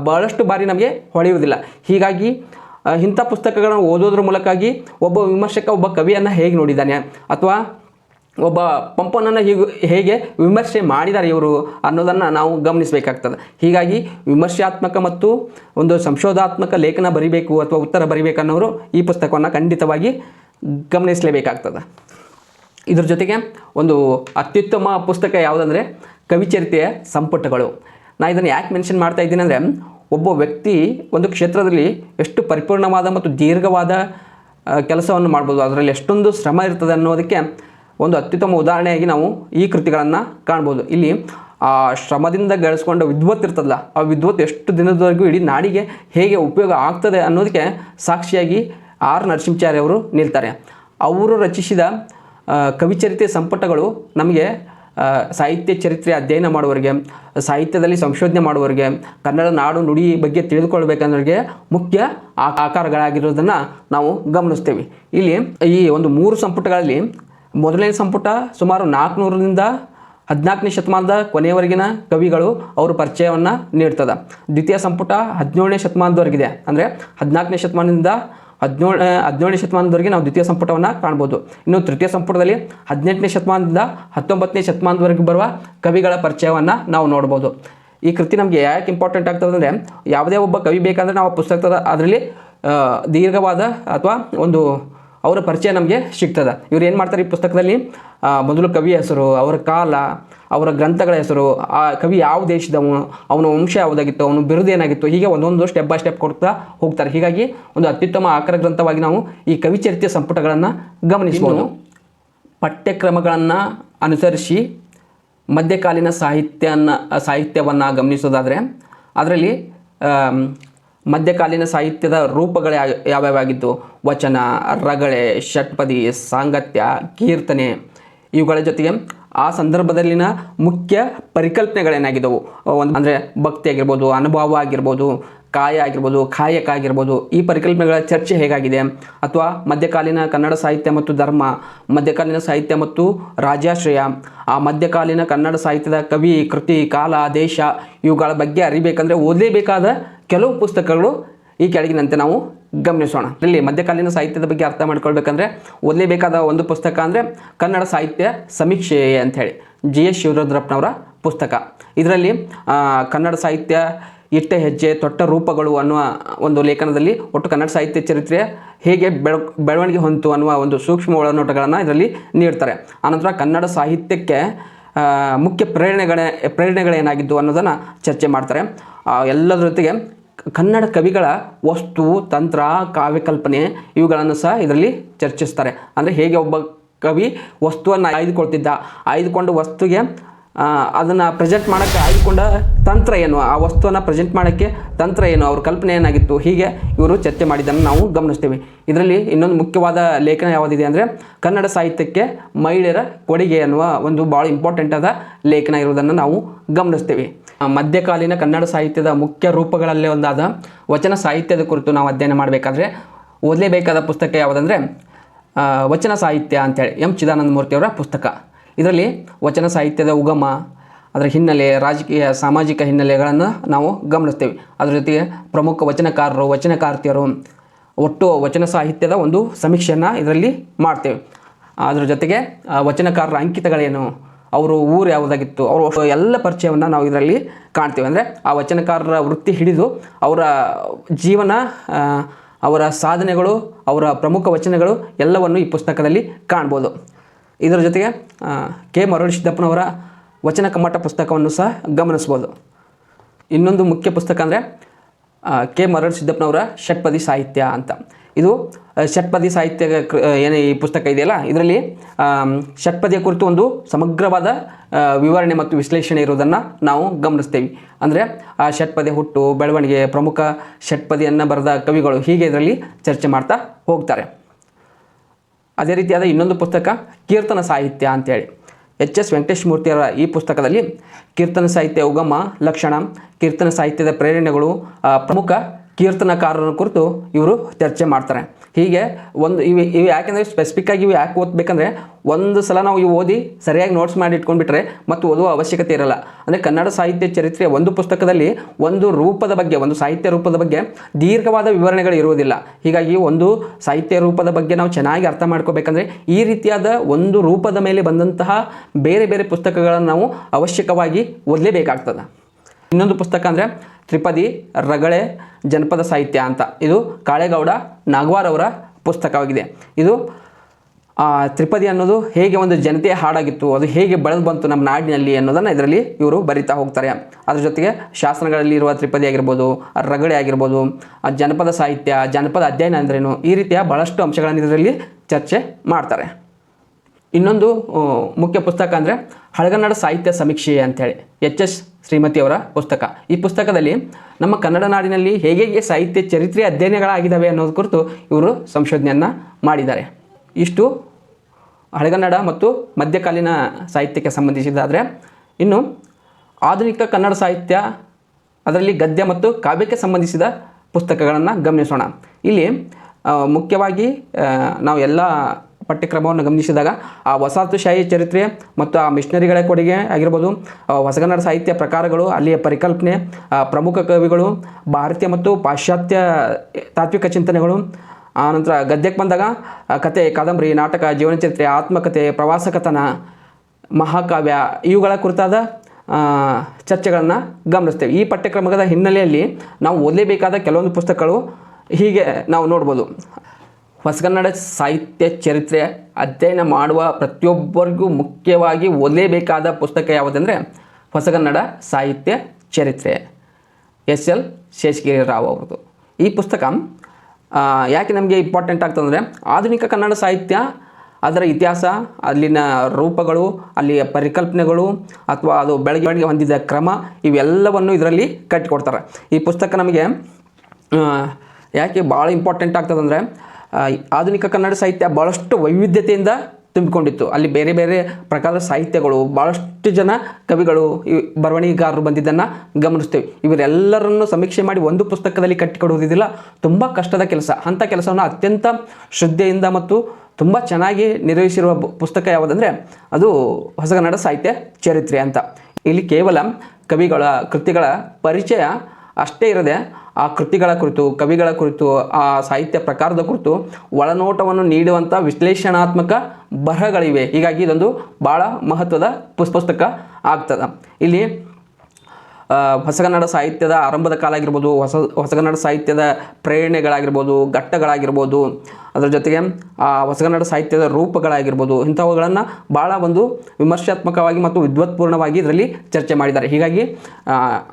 ಭಾಳಷ್ಟು ಬಾರಿ ನಮಗೆ ಹೊಳೆಯುವುದಿಲ್ಲ. ಹೀಗಾಗಿ ಇಂಥ ಪುಸ್ತಕಗಳನ್ನು ಓದೋದ್ರ ಮೂಲಕವಾಗಿ ಒಬ್ಬ ವಿಮರ್ಶಕ, ಒಬ್ಬ ಕವಿಯನ್ನು ಹೇಗೆ ನೋಡಿದ್ದಾನೆ ಅಥವಾ ಒಬ್ಬ ಪಂಪನನ್ನು ಹೀಗೆ ಹೇಗೆ ವಿಮರ್ಶೆ ಮಾಡಿದ್ದಾರೆ ಇವರು ಅನ್ನೋದನ್ನು ನಾವು ಗಮನಿಸಬೇಕಾಗ್ತದೆ. ಹೀಗಾಗಿ ವಿಮರ್ಶಾತ್ಮಕ ಮತ್ತು ಒಂದು ಸಂಶೋಧಾತ್ಮಕ ಲೇಖನ ಬರಿಬೇಕು ಅಥವಾ ಉತ್ತರ ಬರಿಬೇಕನ್ನೋರು ಈ ಪುಸ್ತಕವನ್ನು ಖಂಡಿತವಾಗಿ ಗಮನಿಸಲೇಬೇಕಾಗ್ತದೆ. ಇದ್ರ ಜೊತೆಗೆ ಒಂದು ಅತ್ಯುತ್ತಮ ಪುಸ್ತಕ ಯಾವುದಂದರೆ ಕವಿಚರಿತೆಯ ಸಂಪುಟಗಳು. ನಾನು ಇದನ್ನು ಯಾಕೆ ಮೆನ್ಷನ್ ಮಾಡ್ತಾ ಇದ್ದೀನಿ ಅಂದರೆ ಒಬ್ಬ ವ್ಯಕ್ತಿ ಒಂದು ಕ್ಷೇತ್ರದಲ್ಲಿ ಎಷ್ಟು ಪರಿಪೂರ್ಣವಾದ ಮತ್ತು ದೀರ್ಘವಾದ ಕೆಲಸವನ್ನು ಮಾಡ್ಬೋದು. ಅದರಲ್ಲಿ ಎಷ್ಟೊಂದು ಶ್ರಮ ಇರ್ತದೆ ಅನ್ನೋದಕ್ಕೆ ಒಂದು ಅತ್ಯುತ್ತಮ ಉದಾಹರಣೆಯಾಗಿ ನಾವು ಈ ಕೃತಿಗಳನ್ನು ಕಾಣ್ಬೋದು. ಇಲ್ಲಿ, ಆ, ಶ್ರಮದಿಂದ ಗಳಿಸ್ಕೊಂಡ ವಿದ್ವತ್ ಇರ್ತದಲ್ಲ, ಆ ವಿದ್ವತ್ ಎಷ್ಟು ದಿನದವರೆಗೂ ಇಡೀ ನಾಡಿಗೆ ಹೇಗೆ ಉಪಯೋಗ ಆಗ್ತದೆ ಅನ್ನೋದಕ್ಕೆ ಸಾಕ್ಷಿಯಾಗಿ ಆರ್ ನರಸಿಂಹಾಚಾರ್ಯ ಅವರು ನಿಲ್ತಾರೆ. ಅವರು ರಚಿಸಿದ ಕವಿಚರಿತೆ ಸಂಪುಟಗಳು ನಮಗೆ ಸಾಹಿತ್ಯ ಚರಿತ್ರೆ ಅಧ್ಯಯನ ಮಾಡುವವರಿಗೆ, ಸಾಹಿತ್ಯದಲ್ಲಿ ಸಂಶೋಧನೆ ಮಾಡುವವರಿಗೆ, ಕನ್ನಡ ನಾಡು ನುಡಿ ಬಗ್ಗೆ ತಿಳಿದುಕೊಳ್ಬೇಕನ್ನೋರಿಗೆ ಮುಖ್ಯ ಆಕಾರಗಳಾಗಿರೋದನ್ನು ನಾವು ಗಮನಿಸ್ತೇವೆ. ಇಲ್ಲಿ ಈ ಒಂದು ಮೂರು ಸಂಪುಟಗಳಲ್ಲಿ ಮೊದಲನೇ ಸಂಪುಟ ಸುಮಾರು ನಾಲ್ಕುನೂರರಿಂದ ಹದಿನಾಲ್ಕನೇ ಶತಮಾನದ ಕೊನೆಯವರೆಗಿನ ಕವಿಗಳು ಅವ್ರ ಪರಿಚಯವನ್ನು ನೀಡ್ತದೆ. ದ್ವಿತೀಯ ಸಂಪುಟ ಹದಿನೇಳನೇ ಶತಮಾನದವರೆಗಿದೆ. ಅಂದರೆ ಹದಿನಾಲ್ಕನೇ ಶತಮಾನದಿಂದ ಹದಿನೇಳು ಹದಿನೇಳನೇ ಶತಮಾನದವರೆಗೆ ನಾವು ದ್ವಿತೀಯ ಸಂಪುಟವನ್ನು ಕಾಣ್ಬೋದು. ಇನ್ನು ತೃತೀಯ ಸಂಪುಟದಲ್ಲಿ ಹದಿನೆಂಟನೇ ಶತಮಾನದಿಂದ ಹತ್ತೊಂಬತ್ತನೇ ಶತಮಾನದವರೆಗೆ ಬರುವ ಕವಿಗಳ ಪರಿಚಯವನ್ನು ನಾವು ನೋಡ್ಬೋದು. ಈ ಕೃತಿ ನಮಗೆ ಯಾಕೆ ಇಂಪಾರ್ಟೆಂಟ್ ಆಗ್ತದೆ ಅಂದರೆ ಯಾವುದೇ ಒಬ್ಬ ಕವಿ ಬೇಕಂದರೆ ನಾವು ಪುಸ್ತಕದ ಅದರಲ್ಲಿ ದೀರ್ಘವಾದ ಅಥವಾ ಒಂದು ಅವರ ಪರಿಚಯ ನಮಗೆ ಸಿಗ್ತದೆ. ಇವ್ರು ಏನು ಮಾಡ್ತಾರೆ ಈ ಪುಸ್ತಕದಲ್ಲಿ? ಮೊದಲು ಕವಿಯ ಹೆಸರು ಅವರ ಕಾಲ ಅವರ ಗ್ರಂಥಗಳ ಹೆಸರು ಆ ಕವಿ ಯಾವ ದೇಶದವನು ಅವನ ವಂಶ ಯಾವುದಾಗಿತ್ತು ಅವನು ಬಿರುದು ಏನಾಗಿತ್ತು ಹೀಗೆ ಒಂದೊಂದು ಸ್ಟೆಪ್ ಬೈ ಸ್ಟೆಪ್ ಕೊಡ್ತಾ ಹೋಗ್ತಾರೆ. ಹೀಗಾಗಿ ಒಂದು ಅತ್ಯುತ್ತಮ ಆಕರ ಗ್ರಂಥವಾಗಿ ನಾವು ಈ ಕವಿಚರಿತ್ರೆ ಸಂಪುಟಗಳನ್ನು ಗಮನಿಸ್ಬೋದು ಪಠ್ಯಕ್ರಮಗಳನ್ನು ಅನುಸರಿಸಿ ಮಧ್ಯಕಾಲೀನ ಸಾಹಿತ್ಯನ ಸಾಹಿತ್ಯವನ್ನು ಗಮನಿಸೋದಾದರೆ ಅದರಲ್ಲಿ ಮಧ್ಯಕಾಲೀನ ಸಾಹಿತ್ಯದ ರೂಪಗಳು ಯಾವ ಯಾವ್ಯಾವಾಗಿದ್ದು? ವಚನ, ರಗಳೆ, ಷಟ್ಪದಿ, ಸಾಂಗತ್ಯ, ಕೀರ್ತನೆ ಇವುಗಳ ಜೊತೆಗೆ ಆ ಸಂದರ್ಭದಲ್ಲಿನ ಮುಖ್ಯ ಪರಿಕಲ್ಪನೆಗಳೇನಾಗಿದ್ದವು? ಒಂದು ಅಂದರೆ ಭಕ್ತಿ ಆಗಿರ್ಬೋದು ಅನುಭವ ಆಗಿರ್ಬೋದು ಕಾಯ ಆಗಿರ್ಬೋದು ಕಾಯಕ ಆಗಿರ್ಬೋದು, ಈ ಪರಿಕಲ್ಪನೆಗಳ ಚರ್ಚೆ ಹೇಗಾಗಿದೆ? ಅಥವಾ ಮಧ್ಯಕಾಲೀನ ಕನ್ನಡ ಸಾಹಿತ್ಯ ಮತ್ತು ಧರ್ಮ, ಮಧ್ಯಕಾಲೀನ ಸಾಹಿತ್ಯ ಮತ್ತು ರಾಜಾಶ್ರಯ ಆ ಮಧ್ಯಕಾಲೀನ ಕನ್ನಡ ಸಾಹಿತ್ಯದ ಕವಿ, ಕೃತಿ, ಕಾಲ, ದೇಶ ಇವುಗಳ ಬಗ್ಗೆ ಅರಿಬೇಕಂದ್ರೆ ಓದಲೇಬೇಕಾದ ಕೆಲವು ಪುಸ್ತಕಗಳು ಈ ಕೆಳಗಿನಂತೆ ನಾವು ಗಮನಿಸೋಣ. ಇಲ್ಲಿ ಮಧ್ಯಕಾಲೀನ ಸಾಹಿತ್ಯದ ಬಗ್ಗೆ ಅರ್ಥ ಮಾಡ್ಕೊಳ್ಬೇಕಂದ್ರೆ ಓದಲೇಬೇಕಾದ ಒಂದು ಪುಸ್ತಕ ಅಂದರೆ ಕನ್ನಡ ಸಾಹಿತ್ಯ ಸಮೀಕ್ಷೆ ಅಂಥೇಳಿ, ಜಿ ಎಸ್ ಶಿವರುದ್ರಪ್ಪನವರ ಪುಸ್ತಕ. ಇದರಲ್ಲಿ ಕನ್ನಡ ಸಾಹಿತ್ಯ ಇಟ್ಟ ಹೆಜ್ಜೆ, ತೊಟ್ಟ ರೂಪಗಳು ಅನ್ನುವ ಒಂದು ಲೇಖನದಲ್ಲಿ ಒಟ್ಟು ಕನ್ನಡ ಸಾಹಿತ್ಯ ಚರಿತ್ರೆ ಹೇಗೆ ಬೆಳ, ಬೆಳವಣಿಗೆ ಹೊಂತು ಅನ್ನುವ ಒಂದು ಸೂಕ್ಷ್ಮ ಒಳನೋಟಗಳನ್ನು ಇದರಲ್ಲಿ ನೀಡ್ತಾರೆ. ಆನಂತರ ಕನ್ನಡ ಸಾಹಿತ್ಯಕ್ಕೆ ಮುಖ್ಯ ಪ್ರೇರಣೆಗಳೇ, ಪ್ರೇರಣೆಗಳೇನಾಗಿದ್ದು ಅನ್ನೋದನ್ನು ಚರ್ಚೆ ಮಾಡ್ತಾರೆ. ಎಲ್ಲದರ ಜೊತೆಗೆ ಕನ್ನಡ ಕವಿಗಳ ವಸ್ತು, ತಂತ್ರ, ಕಾವ್ಯಕಲ್ಪನೆ ಇವುಗಳನ್ನು ಸಹ ಇದರಲ್ಲಿ ಚರ್ಚಿಸ್ತಾರೆ. ಅಂದರೆ ಹೇಗೆ ಒಬ್ಬ ಕವಿ ವಸ್ತುವನ್ನು ಆಯ್ದುಕೊಳ್ತಿದ್ದ, ಆಯ್ದುಕೊಂಡು ವಸ್ತುಗೆ ಅದನ್ನು ಪ್ರೆಸೆಂಟ್ ಮಾಡೋಕ್ಕೆ ಆಯ್ದುಕೊಂಡ ತಂತ್ರ ಏನು? ಆ ವಸ್ತುವನ್ನು ಪ್ರೆಸೆಂಟ್ ಮಾಡೋಕ್ಕೆ ತಂತ್ರ ಏನು? ಅವ್ರ ಕಲ್ಪನೆ ಏನಾಗಿತ್ತು? ಹೀಗೆ ಇವರು ಚರ್ಚೆ ಮಾಡಿದ್ದನ್ನು ನಾವು ಗಮನಿಸ್ತೇವೆ. ಇದರಲ್ಲಿ ಇನ್ನೊಂದು ಮುಖ್ಯವಾದ ಲೇಖನ ಯಾವುದಿದೆ ಅಂದರೆ, ಕನ್ನಡ ಸಾಹಿತ್ಯಕ್ಕೆ ಮಹಿಳೆಯರ ಕೊಡುಗೆ ಅನ್ನುವ ಒಂದು ಭಾಳ ಇಂಪಾರ್ಟೆಂಟ್ ಆದ ಲೇಖನ ಇರುವುದನ್ನು ನಾವು ಗಮನಿಸ್ತೇವೆ. ಮಧ್ಯಕಾಲೀನ ಕನ್ನಡ ಸಾಹಿತ್ಯದ ಮುಖ್ಯ ರೂಪಗಳಲ್ಲೇ ಒಂದಾದ ವಚನ ಸಾಹಿತ್ಯದ ಕುರಿತು ನಾವು ಅಧ್ಯಯನ ಮಾಡಬೇಕಾದ್ರೆ, ಓದಲೇಬೇಕಾದ ಪುಸ್ತಕ ಯಾವುದಂದರೆ ವಚನ ಸಾಹಿತ್ಯ ಅಂತೇಳಿ ಎಂ. ಚಿದಾನಂದ ಮೂರ್ತಿಯವರ ಪುಸ್ತಕ. ಇದರಲ್ಲಿ ವಚನ ಸಾಹಿತ್ಯದ ಉಗಮ, ಅದರ ಹಿನ್ನೆಲೆ ರಾಜಕೀಯ, ಸಾಮಾಜಿಕ ಹಿನ್ನೆಲೆಗಳನ್ನು ನಾವು ಗಮನಿಸ್ತೇವೆ. ಅದರ ಜೊತೆಗೆ ಪ್ರಮುಖ ವಚನಕಾರರು, ವಚನಕಾರ್ತಿಯರು ಒಟ್ಟು ವಚನ ಸಾಹಿತ್ಯದ ಒಂದು ಸಮೀಕ್ಷೆಯನ್ನು ಇದರಲ್ಲಿ ಮಾಡ್ತೇವೆ. ಅದರ ಜೊತೆಗೆ ವಚನಕಾರರ ಅಂಕಿತಗಳೇನು, ಅವರು ಊರು ಯಾವುದಾಗಿತ್ತು, ಅವರು ಎಲ್ಲ ಪರಿಚಯವನ್ನು ನಾವು ಇದರಲ್ಲಿ ಕಾಣ್ತೇವೆ. ಅಂದರೆ ಆ ವಚನಕಾರರ ವೃತ್ತಿ ಹಿಡಿದು ಅವರ ಜೀವನ ಅವರ ಸಾಧನೆಗಳು, ಅವರ ಪ್ರಮುಖ ವಚನಗಳು ಎಲ್ಲವನ್ನು ಈ ಪುಸ್ತಕದಲ್ಲಿ ಕಾಣ್ಬೋದು. ಇದರ ಜೊತೆಗೆ ಕೆ ಮರಳಿ ಸಿದ್ದಪ್ಪನವರ ವಚನ ಕಮ್ಮಟ ಪುಸ್ತಕವನ್ನು ಸಹ ಗಮನಿಸ್ಬೋದು ಇನ್ನೊಂದು ಮುಖ್ಯ ಪುಸ್ತಕ ಅಂದರೆ ಕೆ ಮರಳಿ ಸಿದ್ದಪ್ಪನವರ ಷಟ್ಪದಿ ಸಾಹಿತ್ಯ ಅಂತ. ಇದು ಷಟ್ಪದಿ ಸಾಹಿತ್ಯ ಏನು ಈ ಪುಸ್ತಕ ಇದೆಯಲ್ಲ, ಇದರಲ್ಲಿ ಷಟ್ಪದಿಯ ಕುರಿತು ಒಂದು ಸಮಗ್ರವಾದ ವಿವರಣೆ ಮತ್ತು ವಿಶ್ಲೇಷಣೆ ಇರುವುದನ್ನು ನಾವು ಗಮನಿಸ್ತೇವೆ. ಅಂದರೆ, ಆ ಷಟ್ಪದಿ ಹುಟ್ಟು, ಬೆಳವಣಿಗೆ, ಪ್ರಮುಖ ಷಟ್ಪದಿಯನ್ನು ಬರೆದ ಕವಿಗಳು ಹೀಗೆ ಇದರಲ್ಲಿ ಚರ್ಚೆ ಮಾಡ್ತಾ ಹೋಗ್ತಾರೆ. ಅದೇ ರೀತಿಯಾದ ಇನ್ನೊಂದು ಪುಸ್ತಕ, ಕೀರ್ತನ ಸಾಹಿತ್ಯ ಅಂತೇಳಿ. ಎಚ್ ಎಸ್ ವೆಂಕಟೇಶ್ ಮೂರ್ತಿಯವರ ಈ ಪುಸ್ತಕದಲ್ಲಿ ಕೀರ್ತನ ಸಾಹಿತ್ಯ ಉಗಮ, ಲಕ್ಷಣ, ಕೀರ್ತನ ಸಾಹಿತ್ಯದ ಪ್ರೇರಣೆಗಳು ಪ್ರಮುಖ ಕೀರ್ತನಕಾರರ ಕುರಿತು ಇವರು ಚರ್ಚೆ ಮಾಡ್ತಾರೆ. ಹೀಗೆ ಒಂದು ಇವು ಇವು ಯಾಕೆಂದರೆ ಸ್ಪೆಸಿಫಿಕ್ಕಾಗಿ ಇವು ಯಾಕೆ ಓದಬೇಕಂದ್ರೆ ಒಂದು ಸಲ ನಾವು ಇವು ಓದಿ ಸರಿಯಾಗಿ ನೋಟ್ಸ್ ಮಾಡಿ ಇಟ್ಕೊಂಡ್ಬಿಟ್ರೆ ಮತ್ತು ಓದುವ ಅವಶ್ಯಕತೆ ಇರಲ್ಲ. ಅಂದರೆ ಕನ್ನಡ ಸಾಹಿತ್ಯ ಚರಿತ್ರೆ ಒಂದು ಪುಸ್ತಕದಲ್ಲಿ ಒಂದು ರೂಪದ ಬಗ್ಗೆ, ಒಂದು ಸಾಹಿತ್ಯ ರೂಪದ ಬಗ್ಗೆ ದೀರ್ಘವಾದ ವಿವರಣೆಗಳು ಇರುವುದಿಲ್ಲ. ಹೀಗಾಗಿ ಒಂದು ಸಾಹಿತ್ಯ ರೂಪದ ಬಗ್ಗೆ ನಾವು ಚೆನ್ನಾಗಿ ಅರ್ಥ ಮಾಡ್ಕೋಬೇಕಂದ್ರೆ ಈ ರೀತಿಯಾದ ಒಂದು ರೂಪದ ಮೇಲೆ ಬಂದಂತಹ ಬೇರೆ ಬೇರೆ ಪುಸ್ತಕಗಳನ್ನು ನಾವು ಅವಶ್ಯಕವಾಗಿ ಓದಲೇಬೇಕಾಗ್ತದೆ. ಇನ್ನೊಂದು ಪುಸ್ತಕ ಅಂದರೆ ತ್ರಿಪದಿ ರಗಳೆ ಜನಪದ ಸಾಹಿತ್ಯ ಅಂತ. ಇದು ಕಾಳೇಗೌಡ ನಾಗವಾರ್ ಅವರ ಪುಸ್ತಕವಾಗಿದೆ. ಇದು ತ್ರಿಪದಿ ಅನ್ನೋದು ಹೇಗೆ ಒಂದು ಜನತೆಯ ಹಾಡಾಗಿತ್ತು, ಅದು ಹೇಗೆ ಬೆಳೆದು ಬಂತು ನಮ್ಮ ನಾಡಿನಲ್ಲಿ ಅನ್ನೋದನ್ನು ಇದರಲ್ಲಿ ಇವರು ಬರಿತಾ ಹೋಗ್ತಾರೆ. ಅದ್ರ ಜೊತೆಗೆ ಶಾಸನಗಳಲ್ಲಿ ಇರುವ ತ್ರಿಪದಿ ಆಗಿರ್ಬೋದು, ರಗಳೆ ಆಗಿರ್ಬೋದು ಜನಪದ ಸಾಹಿತ್ಯ, ಜನಪದ ಅಧ್ಯಯನ ಅಂದ್ರೇನು, ಈ ರೀತಿಯ ಬಹಳಷ್ಟು ಅಂಶಗಳನ್ನು ಇದರಲ್ಲಿ ಚರ್ಚೆ ಮಾಡ್ತಾರೆ. ಇನ್ನೊಂದು ಮುಖ್ಯ ಪುಸ್ತಕ ಅಂದರೆ ಹಳಗನ್ನಡ ಸಾಹಿತ್ಯ ಸಮೀಕ್ಷೆ ಅಂತೇಳಿ ಎಚ್ ಎಸ್ ಶ್ರೀಮತಿ ಅವರ ಪುಸ್ತಕ. ಈ ಪುಸ್ತಕದಲ್ಲಿ ನಮ್ಮ ಕನ್ನಡ ನಾಡಿನಲ್ಲಿ ಹೇಗೆ ಹೇಗೆ ಸಾಹಿತ್ಯ ಚರಿತ್ರೆ ಅಧ್ಯಯನಗಳಾಗಿದ್ದಾವೆ ಅನ್ನೋದು ಕುರಿತು ಇವರು ಸಂಶೋಧನೆಯನ್ನು ಮಾಡಿದ್ದಾರೆ. ಇಷ್ಟು ಹಳಗನ್ನಡ ಮತ್ತು ಮಧ್ಯಕಾಲೀನ ಸಾಹಿತ್ಯಕ್ಕೆ ಸಂಬಂಧಿಸಿದ್ದಾದರೆ ಇನ್ನು ಆಧುನಿಕ ಕನ್ನಡ ಸಾಹಿತ್ಯ, ಅದರಲ್ಲಿ ಗದ್ಯ ಮತ್ತು ಕಾವ್ಯಕ್ಕೆ ಸಂಬಂಧಿಸಿದ ಪುಸ್ತಕಗಳನ್ನು ಗಮನಿಸೋಣ. ಇಲ್ಲಿ ಮುಖ್ಯವಾಗಿ ನಾವು ಎಲ್ಲ ಪಠ್ಯಕ್ರಮವನ್ನು ಗಮನಿಸಿದಾಗ ಆ ವಸಾಹತುಶಾಹಿ ಚರಿತ್ರೆ ಮತ್ತು ಆ ಮಿಷನರಿಗಳ ಕೊಡುಗೆ ಆಗಿರ್ಬೋದು ಹೊಸಗನ್ನಡ ಸಾಹಿತ್ಯ ಪ್ರಕಾರಗಳು, ಅಲ್ಲಿಯ ಪರಿಕಲ್ಪನೆ ಪ್ರಮುಖ ಕವಿಗಳು, ಭಾರತೀಯ ಮತ್ತು ಪಾಶ್ಚಾತ್ಯ ತಾತ್ವಿಕ ಚಿಂತನೆಗಳು ಆನಂತರ ಗದ್ಯಕ್ಕೆ ಬಂದಾಗ ಕತೆ ಕಾದಂಬರಿ, ನಾಟಕ ಜೀವನ ಚರಿತ್ರೆ ಆತ್ಮಕಥೆ ಪ್ರವಾಸ ಕಥನ ಮಹಾಕಾವ್ಯ ಇವುಗಳ ಕುರಿತಾದ ಚರ್ಚೆಗಳನ್ನು ಗಮನಿಸ್ತೇವೆ. ಈ ಪಠ್ಯಕ್ರಮದ ಹಿನ್ನೆಲೆಯಲ್ಲಿ ನಾವು ಓದಲೇಬೇಕಾದ ಕೆಲವೊಂದು ಪುಸ್ತಕಗಳು ಹೀಗೆ ನಾವು ನೋಡ್ಬೋದು. ಹೊಸಗನ್ನಡ ಸಾಹಿತ್ಯ ಚರಿತ್ರೆ ಅಧ್ಯಯನ ಮಾಡುವ ಪ್ರತಿಯೊಬ್ಬರಿಗೂ ಮುಖ್ಯವಾಗಿ ಓದಲೇಬೇಕಾದ ಪುಸ್ತಕ ಯಾವುದಂದರೆ ಹೊಸಗನ್ನಡ ಸಾಹಿತ್ಯ ಚರಿತ್ರೆ. ಎಸ್ ಎಲ್ ಶೇಷಗಿರಿ ರಾವ್ ಅವ್ರದ್ದು. ಈ ಪುಸ್ತಕ ಯಾಕೆ ನಮಗೆ ಇಂಪಾರ್ಟೆಂಟ್ ಆಗ್ತದಂದರೆ ಆಧುನಿಕ ಕನ್ನಡ ಸಾಹಿತ್ಯ, ಅದರ ಇತಿಹಾಸ, ಅಲ್ಲಿನ ರೂಪಗಳು, ಅಲ್ಲಿಯ ಪರಿಕಲ್ಪನೆಗಳು, ಅಥವಾ ಅದು ಬೆಳಗ್ಗೆ ಬೆಳಗ್ಗೆ ಹೊಂದಿದ ಕ್ರಮ, ಇವೆಲ್ಲವನ್ನು ಇದರಲ್ಲಿ ಕಟ್ಟಿಕೊಡ್ತಾರೆ. ಈ ಪುಸ್ತಕ ನಮಗೆ ಯಾಕೆ ಭಾಳ ಇಂಪಾರ್ಟೆಂಟ್ ಆಗ್ತದಂದರೆ ಆಧುನಿಕ ಕನ್ನಡ ಸಾಹಿತ್ಯ ಭಾಳಷ್ಟು ವೈವಿಧ್ಯತೆಯಿಂದ ತುಂಬಿಕೊಂಡಿತ್ತು. ಅಲ್ಲಿ ಬೇರೆ ಬೇರೆ ಪ್ರಕಾರದ ಸಾಹಿತ್ಯಗಳು ಭಾಳಷ್ಟು ಜನ ಕವಿಗಳು ಬರವಣಿಗೆಗಾರರು ಬಂದಿದ್ದನ್ನು ಗಮನಿಸ್ತೇವೆ. ಇವರೆಲ್ಲರನ್ನು ಸಮೀಕ್ಷೆ ಮಾಡಿ ಒಂದು ಪುಸ್ತಕದಲ್ಲಿ ಕಟ್ಟಿಕೊಡುವುದಿಲ್ಲ ತುಂಬ ಕಷ್ಟದ ಕೆಲಸ. ಅಂಥ ಕೆಲಸವನ್ನು ಅತ್ಯಂತ ಶ್ರದ್ಧೆಯಿಂದ ಮತ್ತು ತುಂಬ ಚೆನ್ನಾಗಿ ನಿರ್ವಹಿಸಿರುವ ಪುಸ್ತಕ ಯಾವುದಂದರೆ ಅದು ಹೊಸಗನ್ನಡ ಸಾಹಿತ್ಯ ಚರಿತ್ರೆ ಅಂತ. ಇಲ್ಲಿ ಕೇವಲ ಕವಿಗಳ, ಕೃತಿಗಳ ಪರಿಚಯ ಅಷ್ಟೇ ಇರದೆ ಆ ಕೃತಿಗಳ ಕುರಿತು, ಕವಿಗಳ ಕುರಿತು, ಆ ಸಾಹಿತ್ಯ ಪ್ರಕಾರದ ಕುರಿತು ಒಳನೋಟವನ್ನು ನೀಡುವಂಥ ವಿಶ್ಲೇಷಣಾತ್ಮಕ ಬರಹಗಳಿವೆ. ಹೀಗಾಗಿ ಇದೊಂದು ಭಾಳ ಮಹತ್ವದ ಪುಸ್- ಪುಸ್ತಕ ಆಗ್ತದೆ. ಇಲ್ಲಿ ಹೊಸಗನ್ನಡ ಸಾಹಿತ್ಯದ ಆರಂಭದ ಕಾಲ ಆಗಿರ್ಬೋದು, ಹೊಸ, ಹೊಸಗನ್ನಡ ಸಾಹಿತ್ಯದ ಪ್ರೇರಣೆಗಳಾಗಿರ್ಬೋದು, ಘಟ್ಟಗಳಾಗಿರ್ಬೋದು, ಅದರ ಜೊತೆಗೆ, ಆ, ಹೊಸಗನ್ನಡ ಸಾಹಿತ್ಯದ ರೂಪಗಳಾಗಿರ್ಬೋದು, ಇಂಥವುಗಳನ್ನು ಭಾಳ ಒಂದು ವಿಮರ್ಶಾತ್ಮಕವಾಗಿ ಮತ್ತು ವಿದ್ವತ್ಪೂರ್ಣವಾಗಿ ಇದರಲ್ಲಿ ಚರ್ಚೆ ಮಾಡಿದ್ದಾರೆ. ಹೀಗಾಗಿ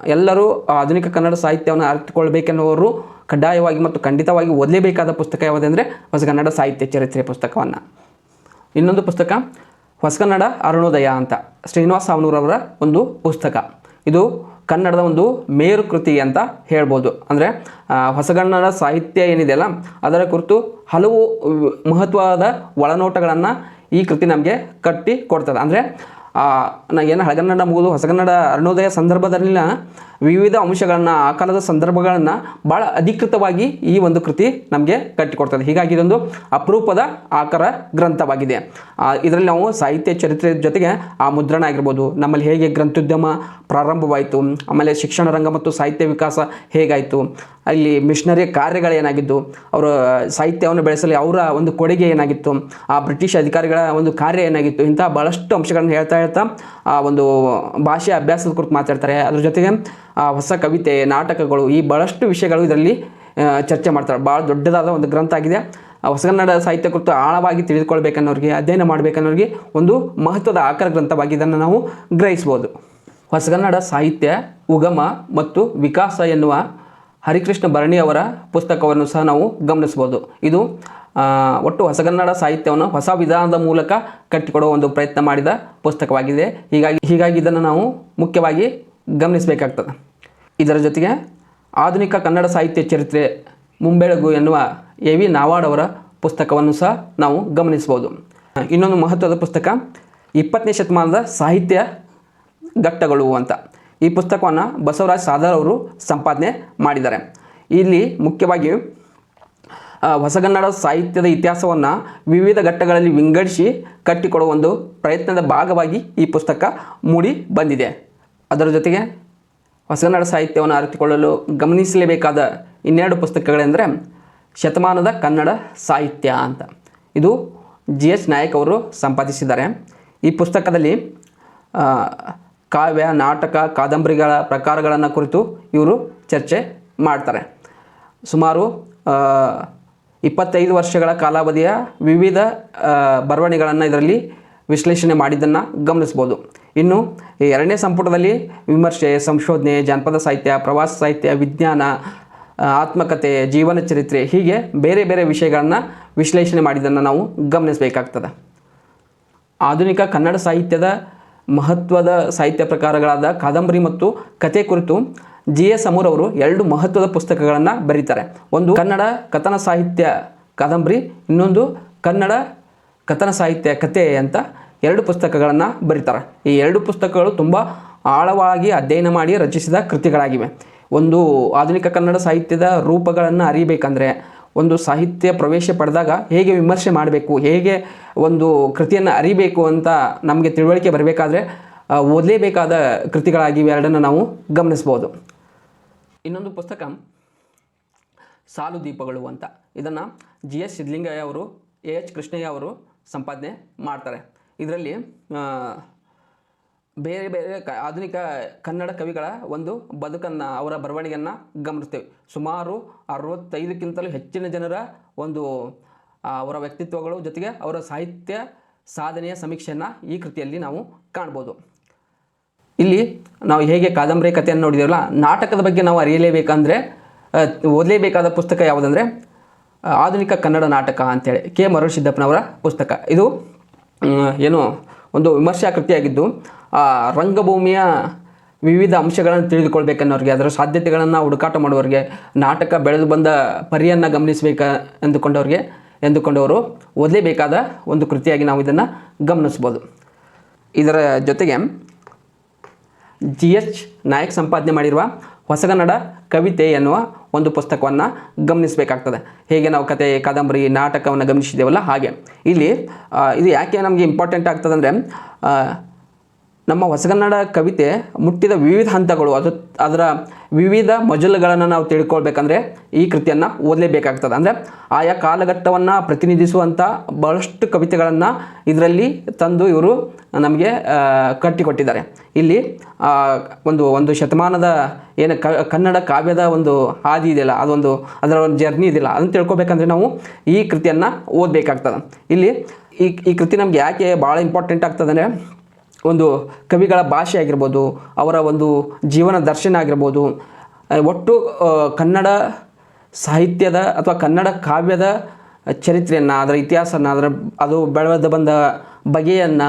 ಎಲ್ಲರೂ ಆಧುನಿಕ ಕನ್ನಡ ಸಾಹಿತ್ಯವನ್ನು ಅರಿತುಕೊಳ್ಬೇಕೆನ್ನುವರು ಕಡ್ಡಾಯವಾಗಿ ಮತ್ತು ಖಂಡಿತವಾಗಿ ಓದಲೇಬೇಕಾದ ಪುಸ್ತಕ ಯಾವುದೆಂದರೆ ಹೊಸಗನ್ನಡ ಸಾಹಿತ್ಯ ಚರಿತ್ರೆ ಪುಸ್ತಕವನ್ನು. ಇನ್ನೊಂದು ಪುಸ್ತಕ, ಹೊಸಗನ್ನಡ ಅರುಣೋದಯ ಅಂತ ಶ್ರೀನಿವಾಸ ಅವನೂರವರ ಒಂದು ಪುಸ್ತಕ. ಇದು ಕನ್ನಡದ ಒಂದು ಮೇರು ಕೃತಿ ಅಂತ ಹೇಳ್ಬೋದು. ಅಂದರೆ ಹೊಸಗನ್ನಡ ಸಾಹಿತ್ಯ ಏನಿದೆಯಲ್ಲ, ಅದರ ಕುರಿತು ಹಲವು ಮಹತ್ವವಾದ ಒಳನೋಟಗಳನ್ನು ಈ ಕೃತಿ ನಮಗೆ ಕಟ್ಟಿ ಕೊಡ್ತದೆ. ಅಂದರೆ ನಾ ಏನು ಹಳಗನ್ನಡ ಮುಗಿದು ಹೊಸಗನ್ನಡ ಅರುಣೋದಯ ಸಂದರ್ಭದಲ್ಲಿನ ವಿವಿಧ ಅಂಶಗಳನ್ನು, ಆ ಕಾಲದ ಸಂದರ್ಭಗಳನ್ನು ಭಾಳ ಅಧಿಕೃತವಾಗಿ ಈ ಒಂದು ಕೃತಿ ನಮಗೆ ಕಟ್ಟಿಕೊಡ್ತದೆ. ಹೀಗಾಗಿ ಇದೊಂದು ಅಪರೂಪದ ಆಕಾರ ಗ್ರಂಥವಾಗಿದೆ. ಇದರಲ್ಲಿ ನಾವು ಸಾಹಿತ್ಯ ಚರಿತ್ರೆ ಜೊತೆಗೆ ಆ ಮುದ್ರಣ ಆಗಿರ್ಬೋದು, ನಮ್ಮಲ್ಲಿ ಹೇಗೆ ಗ್ರಂಥೋದ್ಯಮ ಪ್ರಾರಂಭವಾಯಿತು, ಆಮೇಲೆ ಶಿಕ್ಷಣ ರಂಗ ಮತ್ತು ಸಾಹಿತ್ಯ ವಿಕಾಸ ಹೇಗಾಯಿತು, ಅಲ್ಲಿ ಮಿಷನರಿ ಕಾರ್ಯಗಳೇನಾಗಿದ್ದು ಅವರ ಸಾಹಿತ್ಯವನ್ನು ಬೆಳೆಸಲು ಅವರ ಒಂದು ಕೊಡುಗೆ ಏನಾಗಿತ್ತು, ಆ ಬ್ರಿಟಿಷ್ ಅಧಿಕಾರಿಗಳ ಒಂದು ಕಾರ್ಯ ಏನಾಗಿತ್ತು, ಇಂತಹ ಭಾಳಷ್ಟು ಅಂಶಗಳನ್ನು ಹೇಳ್ತಾ ಹೇಳ್ತಾ, ಆ, ಒಂದು ಭಾಷೆ ಅಭ್ಯಾಸದ ಕುರಿತು ಮಾತಾಡ್ತಾರೆ. ಅದ್ರ ಜೊತೆಗೆ ಹೊಸ ಕವಿತೆ, ನಾಟಕಗಳು, ಈ ಭಾಳಷ್ಟು ವಿಷಯಗಳು ಇದರಲ್ಲಿ ಚರ್ಚೆ ಮಾಡ್ತಾರೆ. ಭಾಳ ದೊಡ್ಡದಾದ ಒಂದು ಗ್ರಂಥ ಆಗಿದೆ. ಹೊಸಗನ್ನಡ ಸಾಹಿತ್ಯ ಕುರಿತು ಆಳವಾಗಿ ತಿಳಿದುಕೊಳ್ಬೇಕನ್ನೋರಿಗೆ, ಅಧ್ಯಯನ ಮಾಡಬೇಕನ್ನೋರಿಗೆ ಒಂದು ಮಹತ್ವದ ಆಕಾರ ಗ್ರಂಥವಾಗಿ ಇದನ್ನು ನಾವು ಗ್ರಹಿಸ್ಬೋದು. ಹೊಸಗನ್ನಡ ಸಾಹಿತ್ಯ, ಉಗಮ ಮತ್ತು ವಿಕಾಸ ಎನ್ನುವ ಹರಿಕೃಷ್ಣ ಭರಣಿ ಅವರ ಪುಸ್ತಕವನ್ನು ಸಹ ನಾವು ಗಮನಿಸ್ಬೋದು ಇದು ಒಟ್ಟು ಹೊಸಗನ್ನಡ ಸಾಹಿತ್ಯವನ್ನು ಹೊಸ ವಿಧಾನದ ಮೂಲಕ ಕಟ್ಟಿಕೊಡುವ ಒಂದು ಪ್ರಯತ್ನ ಮಾಡಿದ ಪುಸ್ತಕವಾಗಿದೆ. ಹೀಗಾಗಿ ಹೀಗಾಗಿ ಇದನ್ನು ನಾವು ಮುಖ್ಯವಾಗಿ ಗಮನಿಸಬೇಕಾಗ್ತದೆ. ಇದರ ಜೊತೆಗೆ ಆಧುನಿಕ ಕನ್ನಡ ಸಾಹಿತ್ಯ ಚರಿತ್ರೆ ಮುಂಬೆಳಗು ಎನ್ನುವ ಎ ವಿ ನಾವಾಡ್ ಅವರ ಪುಸ್ತಕವನ್ನು ಸಹ ನಾವು ಗಮನಿಸ್ಬೋದು ಇನ್ನೊಂದು ಮಹತ್ವದ ಪುಸ್ತಕ, ಇಪ್ಪತ್ತನೇ ಶತಮಾನದ ಸಾಹಿತ್ಯ ಘಟ್ಟಗಳು ಅಂತ. ಈ ಪುಸ್ತಕವನ್ನು ಬಸವರಾಜ್ ಸಾದರ್ ಅವರು ಸಂಪಾದನೆ ಮಾಡಿದ್ದಾರೆ. ಇಲ್ಲಿ ಮುಖ್ಯವಾಗಿ ಹೊಸಗನ್ನಡ ಸಾಹಿತ್ಯದ ಇತಿಹಾಸವನ್ನು ವಿವಿಧ ಘಟ್ಟಗಳಲ್ಲಿ ವಿಂಗಡಿಸಿ ಕಟ್ಟಿಕೊಡುವ ಒಂದು ಪ್ರಯತ್ನದ ಭಾಗವಾಗಿ ಈ ಪುಸ್ತಕ ಮೂಡಿ ಬಂದಿದೆ. ಅದರ ಜೊತೆಗೆ ಹೊಸಗನ್ನಡ ಸಾಹಿತ್ಯವನ್ನು ಅರಿತುಕೊಳ್ಳಲು ಗಮನಿಸಲೇಬೇಕಾದ ಇನ್ನೆರಡು ಪುಸ್ತಕಗಳೆಂದರೆ ಶತಮಾನದ ಕನ್ನಡ ಸಾಹಿತ್ಯ ಅಂತ. ಇದು ಜಿ ಎಸ್ ನಾಯಕ್ ಅವರು ಸಂಪಾದಿಸಿದ್ದಾರೆ. ಈ ಪುಸ್ತಕದಲ್ಲಿ ಕಾವ್ಯ, ನಾಟಕ, ಕಾದಂಬರಿಗಳ ಪ್ರಕಾರಗಳನ್ನು ಕುರಿತು ಇವರು ಚರ್ಚೆ ಮಾಡ್ತಾರೆ. ಸುಮಾರು ಇಪ್ಪತ್ತೈದು ವರ್ಷಗಳ ಕಾಲಾವಧಿಯ ವಿವಿಧ ಬರವಣಿಗೆಗಳನ್ನು ಇದರಲ್ಲಿ ವಿಶ್ಲೇಷಣೆ ಮಾಡಿದ್ದನ್ನು ಗಮನಿಸ್ಬೋದು. ಇನ್ನು ಎರಡನೇ ಸಂಪುಟದಲ್ಲಿ ವಿಮರ್ಶೆ, ಸಂಶೋಧನೆ, ಜಾನಪದ ಸಾಹಿತ್ಯ, ಪ್ರವಾಸ ಸಾಹಿತ್ಯ, ವಿಜ್ಞಾನ ಆತ್ಮಕತೆ, ಜೀವನ ಚರಿತ್ರೆ ಹೀಗೆ ಬೇರೆ ಬೇರೆ ವಿಷಯಗಳನ್ನು ವಿಶ್ಲೇಷಣೆ ಮಾಡಿದ್ದನ್ನು ನಾವು ಗಮನಿಸಬೇಕಾಗ್ತದೆ. ಆಧುನಿಕ ಕನ್ನಡ ಸಾಹಿತ್ಯದ ಮಹತ್ವದ ಸಾಹಿತ್ಯ ಪ್ರಕಾರಗಳಾದ ಕಾದಂಬರಿ ಮತ್ತು ಕತೆ ಕುರಿತು ಜಿ ಎಸ್ ಅಮೂರ್ ಅವರು ಎರಡು ಮಹತ್ವದ ಪುಸ್ತಕಗಳನ್ನು ಬರೀತಾರೆ. ಒಂದು ಕನ್ನಡ ಕಥನ ಸಾಹಿತ್ಯ ಕಾದಂಬರಿ, ಇನ್ನೊಂದು ಕನ್ನಡ ಕಥನ ಸಾಹಿತ್ಯ ಕತೆ ಅಂತ ಎರಡು ಪುಸ್ತಕಗಳನ್ನು ಬರೀತಾರೆ. ಈ ಎರಡು ಪುಸ್ತಕಗಳು ತುಂಬ ಆಳವಾಗಿ ಅಧ್ಯಯನ ಮಾಡಿ ರಚಿಸಿದ ಕೃತಿಗಳಾಗಿವೆ. ಒಂದು ಆಧುನಿಕ ಕನ್ನಡ ಸಾಹಿತ್ಯದ ರೂಪಗಳನ್ನು ಅರಿಬೇಕಂದ್ರೆ ಒಂದು ಸಾಹಿತ್ಯ ಪ್ರವೇಶ ಪಡೆದಾಗ ಹೇಗೆ ವಿಮರ್ಶೆ ಮಾಡಬೇಕು, ಹೇಗೆ ಒಂದು ಕೃತಿಯನ್ನು ಅರಿಬೇಕು ಅಂತ ನಮಗೆ ತಿಳುವಳಿಕೆ ಬರಬೇಕಾದ್ರೆ ಓದಲೇಬೇಕಾದ ಕೃತಿಗಳಾಗಿವೆ ಎರಡನ್ನು ನಾವು ಗಮನಿಸ್ಬೋದು. ಇನ್ನೊಂದು ಪುಸ್ತಕ, ಸಾಲು ದೀಪಗಳು ಅಂತ. ಇದನ್ನು ಜಿ ಎಸ್ ಸಿದ್ಲಿಂಗಯ್ಯ ಅವರು, ಎ ಎಚ್ ಕೃಷ್ಣಯ್ಯ ಅವರು ಸಂಪಾದನೆ ಮಾಡ್ತಾರೆ. ಇದರಲ್ಲಿ ಬೇರೆ ಬೇರೆ ಕ, ಆಧುನಿಕ ಕನ್ನಡ ಕವಿಗಳ ಒಂದು ಬದುಕನ್ನು, ಅವರ ಬರವಣಿಗೆಯನ್ನು ಗಮನಿಸ್ತೇವೆ. ಸುಮಾರು ಅರವತ್ತೈದಕ್ಕಿಂತಲೂ ಹೆಚ್ಚಿನ ಜನರ ಒಂದು ಅವರ ವ್ಯಕ್ತಿತ್ವಗಳು ಜೊತೆಗೆ ಅವರ ಸಾಹಿತ್ಯ ಸಾಧನೆಯ ಸಮೀಕ್ಷೆಯನ್ನು ಈ ಕೃತಿಯಲ್ಲಿ ನಾವು ಕಾಣ್ಬೋದು. ಇಲ್ಲಿ ನಾವು ಹೇಗೆ ಕಾದಂಬರಿ ಕಥೆಯನ್ನು ನೋಡಿದೇವಲ್ಲ, ನಾಟಕದ ಬಗ್ಗೆ ನಾವು ಅರಿಯಲೇಬೇಕಂದ್ರೆ ಓದಲೇಬೇಕಾದ ಪುಸ್ತಕ ಯಾವುದಂದರೆ ಆಧುನಿಕ ಕನ್ನಡ ನಾಟಕ ಅಂತೇಳಿ ಕೆ. ಮರುಳ್ ಸಿದ್ದಪ್ಪನವರ ಪುಸ್ತಕ. ಇದು ಏನು, ಒಂದು ವಿಮರ್ಶಾ ಕೃತಿಯಾಗಿದ್ದು ರಂಗಭೂಮಿಯ ವಿವಿಧ ಅಂಶಗಳನ್ನು ತಿಳಿದುಕೊಳ್ಬೇಕನ್ನೋರಿಗೆ, ಅದರ ಸಾಧ್ಯತೆಗಳನ್ನು ಹುಡುಕಾಟ ಮಾಡುವವರಿಗೆ, ನಾಟಕ ಬೆಳೆದು ಬಂದ ಪರಿಯನ್ನು ಗಮನಿಸಬೇಕ ಎಂದುಕೊಂಡವ್ರಿಗೆ, ಎಂದುಕೊಂಡವರು ಓದಲೇಬೇಕಾದ ಒಂದು ಕೃತಿಯಾಗಿ ನಾವು ಇದನ್ನು ಗಮನಿಸ್ಬೋದು. ಇದರ ಜೊತೆಗೆ ಜಿ ಎಚ್ ನಾಯಕ್ ಸಂಪಾದನೆ ಮಾಡಿರುವ ಹೊಸಗನ್ನಡ ಕವಿತೆ ಎನ್ನುವ ಒಂದು ಪುಸ್ತಕವನ್ನು ಗಮನಿಸಬೇಕಾಗ್ತದೆ. ಹೇಗೆ ನಾವು ಕತೆ, ಕಾದಂಬರಿ, ನಾಟಕವನ್ನು ಗಮನಿಸಿದ್ದೇವಲ್ಲ ಹಾಗೆ. ಇಲ್ಲಿ ಇದು ಯಾಕೆ ನಮಗೆ ಇಂಪಾರ್ಟೆಂಟ್ ಆಗ್ತದೆ ಅಂದರೆ ನಮ್ಮ ಹೊಸಗನ್ನಡ ಕವಿತೆ ಮುಟ್ಟಿದ ವಿವಿಧ ಹಂತಗಳು, ಅದು ಅದರ ವಿವಿಧ ಮಜಲುಗಳನ್ನು ನಾವು ತಿಳ್ಕೊಳ್ಬೇಕಂದ್ರೆ ಈ ಕೃತಿಯನ್ನು ಓದಲೇಬೇಕಾಗ್ತದೆ. ಅಂದರೆ ಆಯಾ ಕಾಲಘಟ್ಟವನ್ನು ಪ್ರತಿನಿಧಿಸುವಂಥ ಬಹಳಷ್ಟು ಕವಿತೆಗಳನ್ನು ಇದರಲ್ಲಿ ತಂದು ಇವರು ನಮಗೆ ಕಟ್ಟಿಕೊಟ್ಟಿದ್ದಾರೆ. ಇಲ್ಲಿ ಒಂದು ಒಂದು ಶತಮಾನದ ಏನು ಕನ್ನಡ ಕಾವ್ಯದ ಒಂದು ಹಾದಿ ಇದೆಯಲ್ಲ, ಅದೊಂದು, ಅದರ ಒಂದು ಜರ್ನಿ ಇದೆಯಲ್ಲ, ಅದನ್ನು ತಿಳ್ಕೊಬೇಕಂದ್ರೆ ನಾವು ಈ ಕೃತಿಯನ್ನು ಓದಬೇಕಾಗ್ತದೆ. ಇಲ್ಲಿ ಈ ಈ ಕೃತಿ ನಮ್ಗೆ ಯಾಕೆ ಭಾಳ ಇಂಪಾರ್ಟೆಂಟ್ ಆಗ್ತದೆ ಅಂದರೆ ಒಂದು ಕವಿಗಳ ಭಾಷೆ ಆಗಿರ್ಬೋದು, ಅವರ ಒಂದು ಜೀವನ ದರ್ಶನ ಆಗಿರ್ಬೋದು ಒಟ್ಟು ಕನ್ನಡ ಸಾಹಿತ್ಯದ ಅಥವಾ ಕನ್ನಡ ಕಾವ್ಯದ ಚರಿತ್ರೆಯನ್ನು, ಅದರ ಇತಿಹಾಸನ, ಅದರ, ಅದು ಬೆಳೆದು ಬಂದ ಬಗೆಯನ್ನು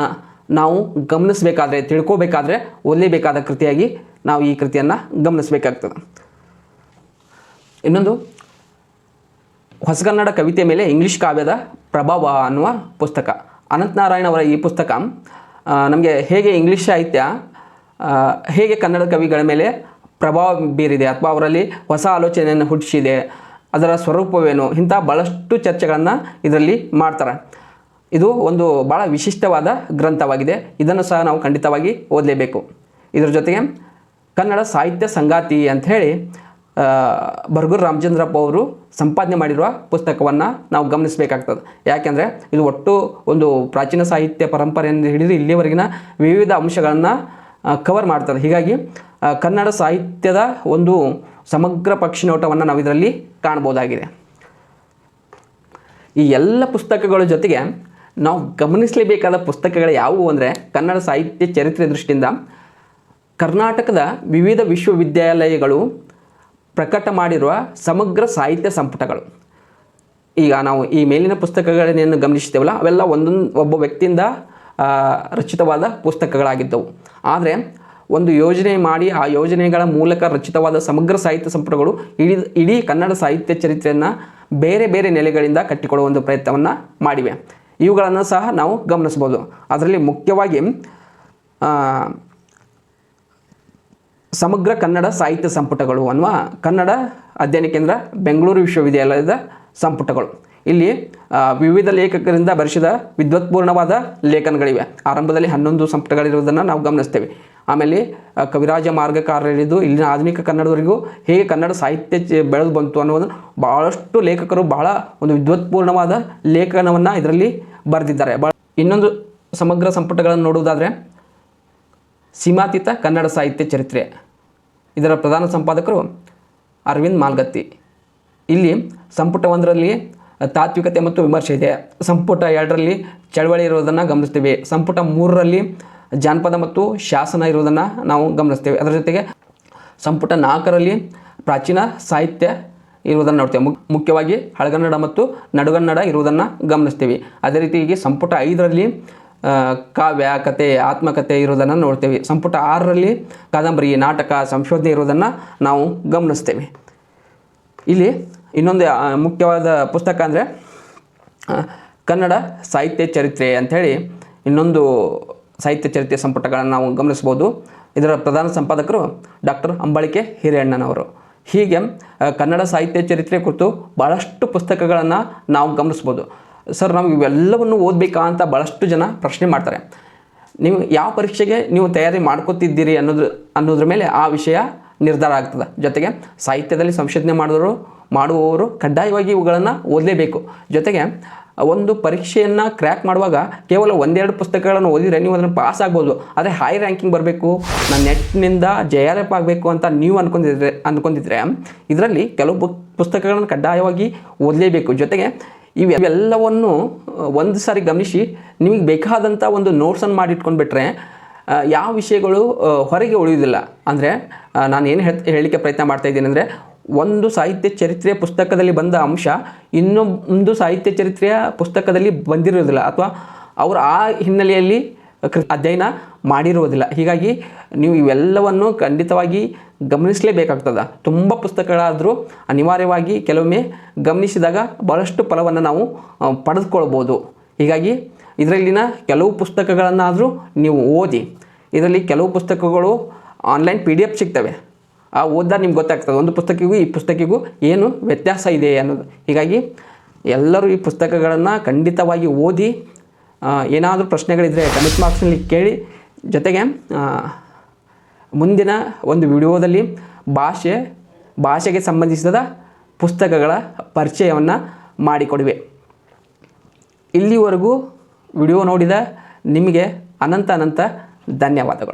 ನಾವು ಗಮನಿಸಬೇಕಾದ್ರೆ, ತಿಳ್ಕೋಬೇಕಾದ್ರೆ ಓದಲೇಬೇಕಾದ ಕೃತಿಯಾಗಿ ನಾವು ಈ ಕೃತಿಯನ್ನು ಗಮನಿಸಬೇಕಾಗ್ತದೆ. ಇನ್ನೊಂದು ಹೊಸಗನ್ನಡ ಕವಿತೆ ಮೇಲೆ ಇಂಗ್ಲೀಷ್ ಕಾವ್ಯದ ಪ್ರಭಾವ ಅನ್ನುವ ಪುಸ್ತಕ. ಅನಂತನಾರಾಯಣ ಅವರ ಈ ಪುಸ್ತಕ ನಮಗೆ ಹೇಗೆ ಇಂಗ್ಲೀಷ್ ಸಾಹಿತ್ಯ ಹೇಗೆ ಕನ್ನಡ ಕವಿಗಳ ಮೇಲೆ ಪ್ರಭಾವ ಬೀರಿದೆ ಅಥವಾ ಅವರಲ್ಲಿ ಹೊಸ ಆಲೋಚನೆಯನ್ನು ಹುಟ್ಟಿಸಿದೆ ಅದರ ಸ್ವರೂಪವೇನು ಇಂಥ ಭಾಳಷ್ಟು ಚರ್ಚೆಗಳನ್ನು ಇದರಲ್ಲಿ ಮಾಡ್ತಾರೆ. ಇದು ಒಂದು ಭಾಳ ವಿಶಿಷ್ಟವಾದ ಗ್ರಂಥವಾಗಿದೆ. ಇದನ್ನು ಸಹ ನಾವು ಖಂಡಿತವಾಗಿ ಓದಲೇಬೇಕು. ಇದರ ಜೊತೆಗೆ ಕನ್ನಡ ಸಾಹಿತ್ಯ ಸಂಗಾತಿ ಆ, ಬರ್ಗೂರು ರಾಮಚಂದ್ರಪ್ಪ ಅವರು ಸಂಪಾದನೆ ಮಾಡಿರುವ ಪುಸ್ತಕವನ್ನು ನಾವು ಗಮನಿಸಬೇಕಾಗ್ತದೆ. ಯಾಕೆಂದರೆ ಇದು ಒಟ್ಟು ಒಂದು ಪ್ರಾಚೀನ ಸಾಹಿತ್ಯ ಪರಂಪರೆಯಿಂದ ಹಿಡಿದು ಇಲ್ಲಿಯವರೆಗಿನ ವಿವಿಧ ಅಂಶಗಳನ್ನು ಕವರ್ ಮಾಡ್ತದೆ. ಹೀಗಾಗಿ ಕನ್ನಡ ಸಾಹಿತ್ಯದ ಒಂದು ಸಮಗ್ರ ಪಕ್ಷಿನೋಟವನ್ನು ನಾವು ಇದರಲ್ಲಿ ಕಾಣ್ಬೋದಾಗಿದೆ ಈ ಎಲ್ಲ ಪುಸ್ತಕಗಳ ಜೊತೆಗೆ ನಾವು ಗಮನಿಸಲೇಬೇಕಾದ ಪುಸ್ತಕಗಳು ಯಾವುವು ಅಂದರೆ ಕನ್ನಡ ಸಾಹಿತ್ಯ ಚರಿತ್ರೆ ದೃಷ್ಟಿಯಿಂದ ಕರ್ನಾಟಕದ ವಿವಿಧ ವಿಶ್ವವಿದ್ಯಾಲಯಗಳು ಪ್ರಕಟ ಮಾಡಿರುವ ಸಮಗ್ರ ಸಾಹಿತ್ಯ ಸಂಪುಟಗಳು. ಈಗ ನಾವು ಈ ಮೇಲಿನ ಪುಸ್ತಕಗಳನ್ನೇನು ಗಮನಿಸ್ತೇವಲ್ಲ ಅವೆಲ್ಲ ಒಂದೊಂದು, ಒಬ್ಬ ವ್ಯಕ್ತಿಯಿಂದ ರಚಿತವಾದ ಪುಸ್ತಕಗಳಾಗಿದ್ದವು. ಆದರೆ ಒಂದು ಯೋಜನೆ ಮಾಡಿ, ಆ ಯೋಜನೆಗಳ ಮೂಲಕ ರಚಿತವಾದ ಸಮಗ್ರ ಸಾಹಿತ್ಯ ಸಂಪುಟಗಳು ಇಡೀ ಇಡೀ ಕನ್ನಡ ಸಾಹಿತ್ಯ ಚರಿತ್ರೆಯನ್ನು ಬೇರೆ ಬೇರೆ ನೆಲೆಗಳಿಂದ ಕಟ್ಟಿಕೊಡುವ ಒಂದು ಪ್ರಯತ್ನವನ್ನು ಮಾಡಿವೆ. ಇವುಗಳನ್ನು ಸಹ ನಾವು ಗಮನಿಸ್ಬೋದು ಅದರಲ್ಲಿ ಮುಖ್ಯವಾಗಿ ಸಮಗ್ರ ಕನ್ನಡ ಸಾಹಿತ್ಯ ಸಂಪುಟಗಳು ಅನ್ನುವ ಕನ್ನಡ ಅಧ್ಯಯನ ಕೇಂದ್ರ ಬೆಂಗಳೂರು ವಿಶ್ವವಿದ್ಯಾಲಯದ ಸಂಪುಟಗಳು. ಇಲ್ಲಿ ವಿವಿಧ ಲೇಖಕರಿಂದ ಬರೆಸಿದ ವಿದ್ವತ್ಪೂರ್ಣವಾದ ಲೇಖನಗಳಿವೆ. ಆರಂಭದಲ್ಲಿ ಹನ್ನೊಂದು ಸಂಪುಟಗಳಿರುವುದನ್ನು ನಾವು ಗಮನಿಸ್ತೇವೆ. ಆಮೇಲೆ ಕವಿರಾಜ ಮಾರ್ಗಕಾರರಿದ್ದು, ಇಲ್ಲಿನ ಆಧುನಿಕ ಕನ್ನಡದವರೆಗೂ ಹೇಗೆ ಕನ್ನಡ ಸಾಹಿತ್ಯ ಬೆಳೆದು ಬಂತು ಅನ್ನೋದನ್ನು ಭಾಳಷ್ಟು ಲೇಖಕರು ಬಹಳ ಒಂದು ವಿದ್ವತ್ಪೂರ್ಣವಾದ ಲೇಖನವನ್ನು ಇದರಲ್ಲಿ ಬರೆದಿದ್ದಾರೆ. ಭಾಳ ಇನ್ನೊಂದು ಸಮಗ್ರ ಸಂಪುಟಗಳನ್ನು ನೋಡುವುದಾದರೆ ಸೀಮಾತೀತ ಕನ್ನಡ ಸಾಹಿತ್ಯ ಚರಿತ್ರೆ. ಇದರ ಪ್ರಧಾನ ಸಂಪಾದಕರು ಅರವಿಂದ್ ಮಾಲ್ಗತ್ತಿ. ಇಲ್ಲಿ ಸಂಪುಟ ಒಂದರಲ್ಲಿ ತಾತ್ವಿಕತೆ ಮತ್ತು ವಿಮರ್ಶೆ ಇದೆ. ಸಂಪುಟ ಎರಡರಲ್ಲಿ ಚಳವಳಿ ಇರುವುದನ್ನು ಗಮನಿಸ್ತೀವಿ ಸಂಪುಟ ಮೂರರಲ್ಲಿ ಜಾನಪದ ಮತ್ತು ಶಾಸನ ಇರುವುದನ್ನು ನಾವು ಗಮನಿಸ್ತೇವೆ ಅದರ ಜೊತೆಗೆ ಸಂಪುಟ ನಾಲ್ಕರಲ್ಲಿ ಪ್ರಾಚೀನ ಸಾಹಿತ್ಯ ಇರುವುದನ್ನು ನೋಡ್ತೇವೆ. ಮುಖ್ಯವಾಗಿ ಹಳಗನ್ನಡ ಮತ್ತು ನಡುಗನ್ನಡ ಇರುವುದನ್ನು ಗಮನಿಸ್ತೀವಿ ಅದೇ ರೀತಿಯಾಗಿ ಸಂಪುಟ ಐದರಲ್ಲಿ ಕಾವ್ಯ, ಕತೆ, ಆತ್ಮಕತೆ ಇರೋದನ್ನು ನೋಡ್ತೇವೆ. ಸಂಪುಟ ಆರರಲ್ಲಿ ಕಾದಂಬರಿ, ನಾಟಕ, ಸಂಶೋಧನೆ ಇರೋದನ್ನು ನಾವು ಗಮನಿಸ್ತೇವೆ. ಇಲ್ಲಿ ಇನ್ನೊಂದು ಮುಖ್ಯವಾದ ಪುಸ್ತಕ ಅಂದರೆ ಕನ್ನಡ ಸಾಹಿತ್ಯ ಚರಿತ್ರೆ ಅಂಥೇಳಿ ಇನ್ನೊಂದು ಸಾಹಿತ್ಯ ಚರಿತ್ರೆ ಸಂಪುಟಗಳನ್ನು ನಾವು ಗಮನಿಸ್ಬೋದು. ಇದರ ಪ್ರಧಾನ ಸಂಪಾದಕರು ಡಾಕ್ಟರ್ ಅಂಬಳಿಕೆ ಹಿರಿಯಣ್ಣನವರು ಹೀಗೆ ಕನ್ನಡ ಸಾಹಿತ್ಯ ಚರಿತ್ರೆ ಕುರಿತು ಭಾಳಷ್ಟು ಪುಸ್ತಕಗಳನ್ನು ನಾವು ಗಮನಿಸ್ಬೋದು. ಸರ್, ನಾವು ಇವೆಲ್ಲವನ್ನು ಓದಬೇಕಾ ಅಂತ ಭಾಳಷ್ಟು ಜನ ಪ್ರಶ್ನೆ ಮಾಡ್ತಾರೆ. ನೀವು ಯಾವ ಪರೀಕ್ಷೆಗೆ ನೀವು ತಯಾರಿ ಮಾಡ್ಕೋತಿದ್ದೀರಿ ಅನ್ನೋದ್ರ ಅನ್ನೋದ್ರ ಮೇಲೆ ಆ ವಿಷಯ ನಿರ್ಧಾರ ಆಗ್ತದೆ. ಜೊತೆಗೆ ಸಾಹಿತ್ಯದಲ್ಲಿ ಸಂಶೋಧನೆ ಮಾಡಿದವರು ಮಾಡುವವರು ಕಡ್ಡಾಯವಾಗಿ ಇವುಗಳನ್ನು ಓದಲೇಬೇಕು. ಜೊತೆಗೆ ಒಂದು ಪರೀಕ್ಷೆಯನ್ನು ಕ್ರ್ಯಾಕ್ ಮಾಡುವಾಗ ಕೇವಲ ಒಂದೆರಡು ಪುಸ್ತಕಗಳನ್ನು ಓದಿದರೆ ನೀವು ಅದನ್ನು ಪಾಸ್ ಆಗ್ಬೋದು. ಆದರೆ ಹೈ ರ್ಯಾಂಕಿಂಗ್ ಬರಬೇಕು ನಾನು ನೆಟ್ನಿಂದ ಜೆ ಆರ್ ಎಫ್ ಆಗಬೇಕು ಅಂತ ನೀವು ಅಂದ್ಕೊಂಡಿದ್ರೆ ಅಂದ್ಕೊಂಡಿದ್ರೆ ಇದರಲ್ಲಿ ಕೆಲವು ಪುಸ್ತಕಗಳನ್ನು ಕಡ್ಡಾಯವಾಗಿ ಓದಲೇಬೇಕು. ಜೊತೆಗೆ ಇವೆಲ್ಲವನ್ನು ಒಂದು ಸಾರಿ ಗಮನಿಸಿ ನಿಮಗೆ ಬೇಕಾದಂಥ ಒಂದು ನೋಟ್ಸನ್ನು ಮಾಡಿಟ್ಕೊಂಡ್ಬಿಟ್ರೆ ಯಾವ ವಿಷಯಗಳು ಹೊರಗೆ ಉಳಿಯುವುದಿಲ್ಲ ಅಂದರೆ ನಾನು ಏನು ಹೇಳ್ ಹೇಳಲಿಕ್ಕೆ ಪ್ರಯತ್ನ ಮಾಡ್ತಾ ಇದ್ದೀನಿ ಅಂದರೆ, ಒಂದು ಸಾಹಿತ್ಯ ಚರಿತ್ರೆಯ ಪುಸ್ತಕದಲ್ಲಿ ಬಂದ ಅಂಶ ಇನ್ನೊಂದು ಸಾಹಿತ್ಯ ಚರಿತ್ರೆಯ ಪುಸ್ತಕದಲ್ಲಿ ಬಂದಿರೋದಿಲ್ಲ ಅಥವಾ, ಅವರು ಆ ಹಿನ್ನೆಲೆಯಲ್ಲಿ ಅಧ್ಯಯನ ಮಾಡಿರುವುದಿಲ್ಲ. ಹೀಗಾಗಿ, ನೀವು ಇವೆಲ್ಲವನ್ನು ಖಂಡಿತವಾಗಿ ಗಮನಿಸಲೇಬೇಕಾಗ್ತದೆ. ತುಂಬ ಪುಸ್ತಕಗಳಾದರೂ ಅನಿವಾರ್ಯವಾಗಿ ಕೆಲವೊಮ್ಮೆ ಗಮನಿಸಿದಾಗ ಭಾಳಷ್ಟು ಫಲವನ್ನು ನಾವು ಪಡೆದುಕೊಳ್ಬೋದು. ಹೀಗಾಗಿ ಇದರಲ್ಲಿನ ಕೆಲವು ಪುಸ್ತಕಗಳನ್ನಾದರೂ ನೀವು ಓದಿ, ಇದರಲ್ಲಿ ಕೆಲವು ಪುಸ್ತಕಗಳು ಆನ್ಲೈನ್ ಪಿ ಡಿ ಎಫ್ ಸಿಗ್ತವೆ. ಆ, ಓದ್ದಾಗ ನಿಮ್ಗೆ ಗೊತ್ತಾಗ್ತದೆ, ಒಂದು ಪುಸ್ತಕಿಗೂ ಈ ಪುಸ್ತಕಿಗೂ ಏನು ವ್ಯತ್ಯಾಸ ಇದೆ ಅನ್ನೋದು. ಹೀಗಾಗಿ ಎಲ್ಲರೂ ಈ ಪುಸ್ತಕಗಳನ್ನು ಖಂಡಿತವಾಗಿ ಓದಿ ಏನಾದರೂ ಪ್ರಶ್ನೆಗಳಿದ್ದರೆ ಕಮೆಂಟ್ ಬಾಕ್ಸ್ನಲ್ಲಿ ಕೇಳಿ. ಜೊತೆಗೆ ಮುಂದಿನ ಒಂದು ವಿಡಿಯೋದಲ್ಲಿ ಭಾಷೆ, ಭಾಷೆಗೆ ಸಂಬಂಧಿಸಿದ ಪುಸ್ತಕಗಳ ಪರಿಚಯವನ್ನು ಮಾಡಿಕೊಡುವೆ. ಇಲ್ಲಿವರೆಗೂ ವಿಡಿಯೋ ನೋಡಿದ ನಿಮಗೆ ಅನಂತ ಅನಂತ ಧನ್ಯವಾದಗಳು.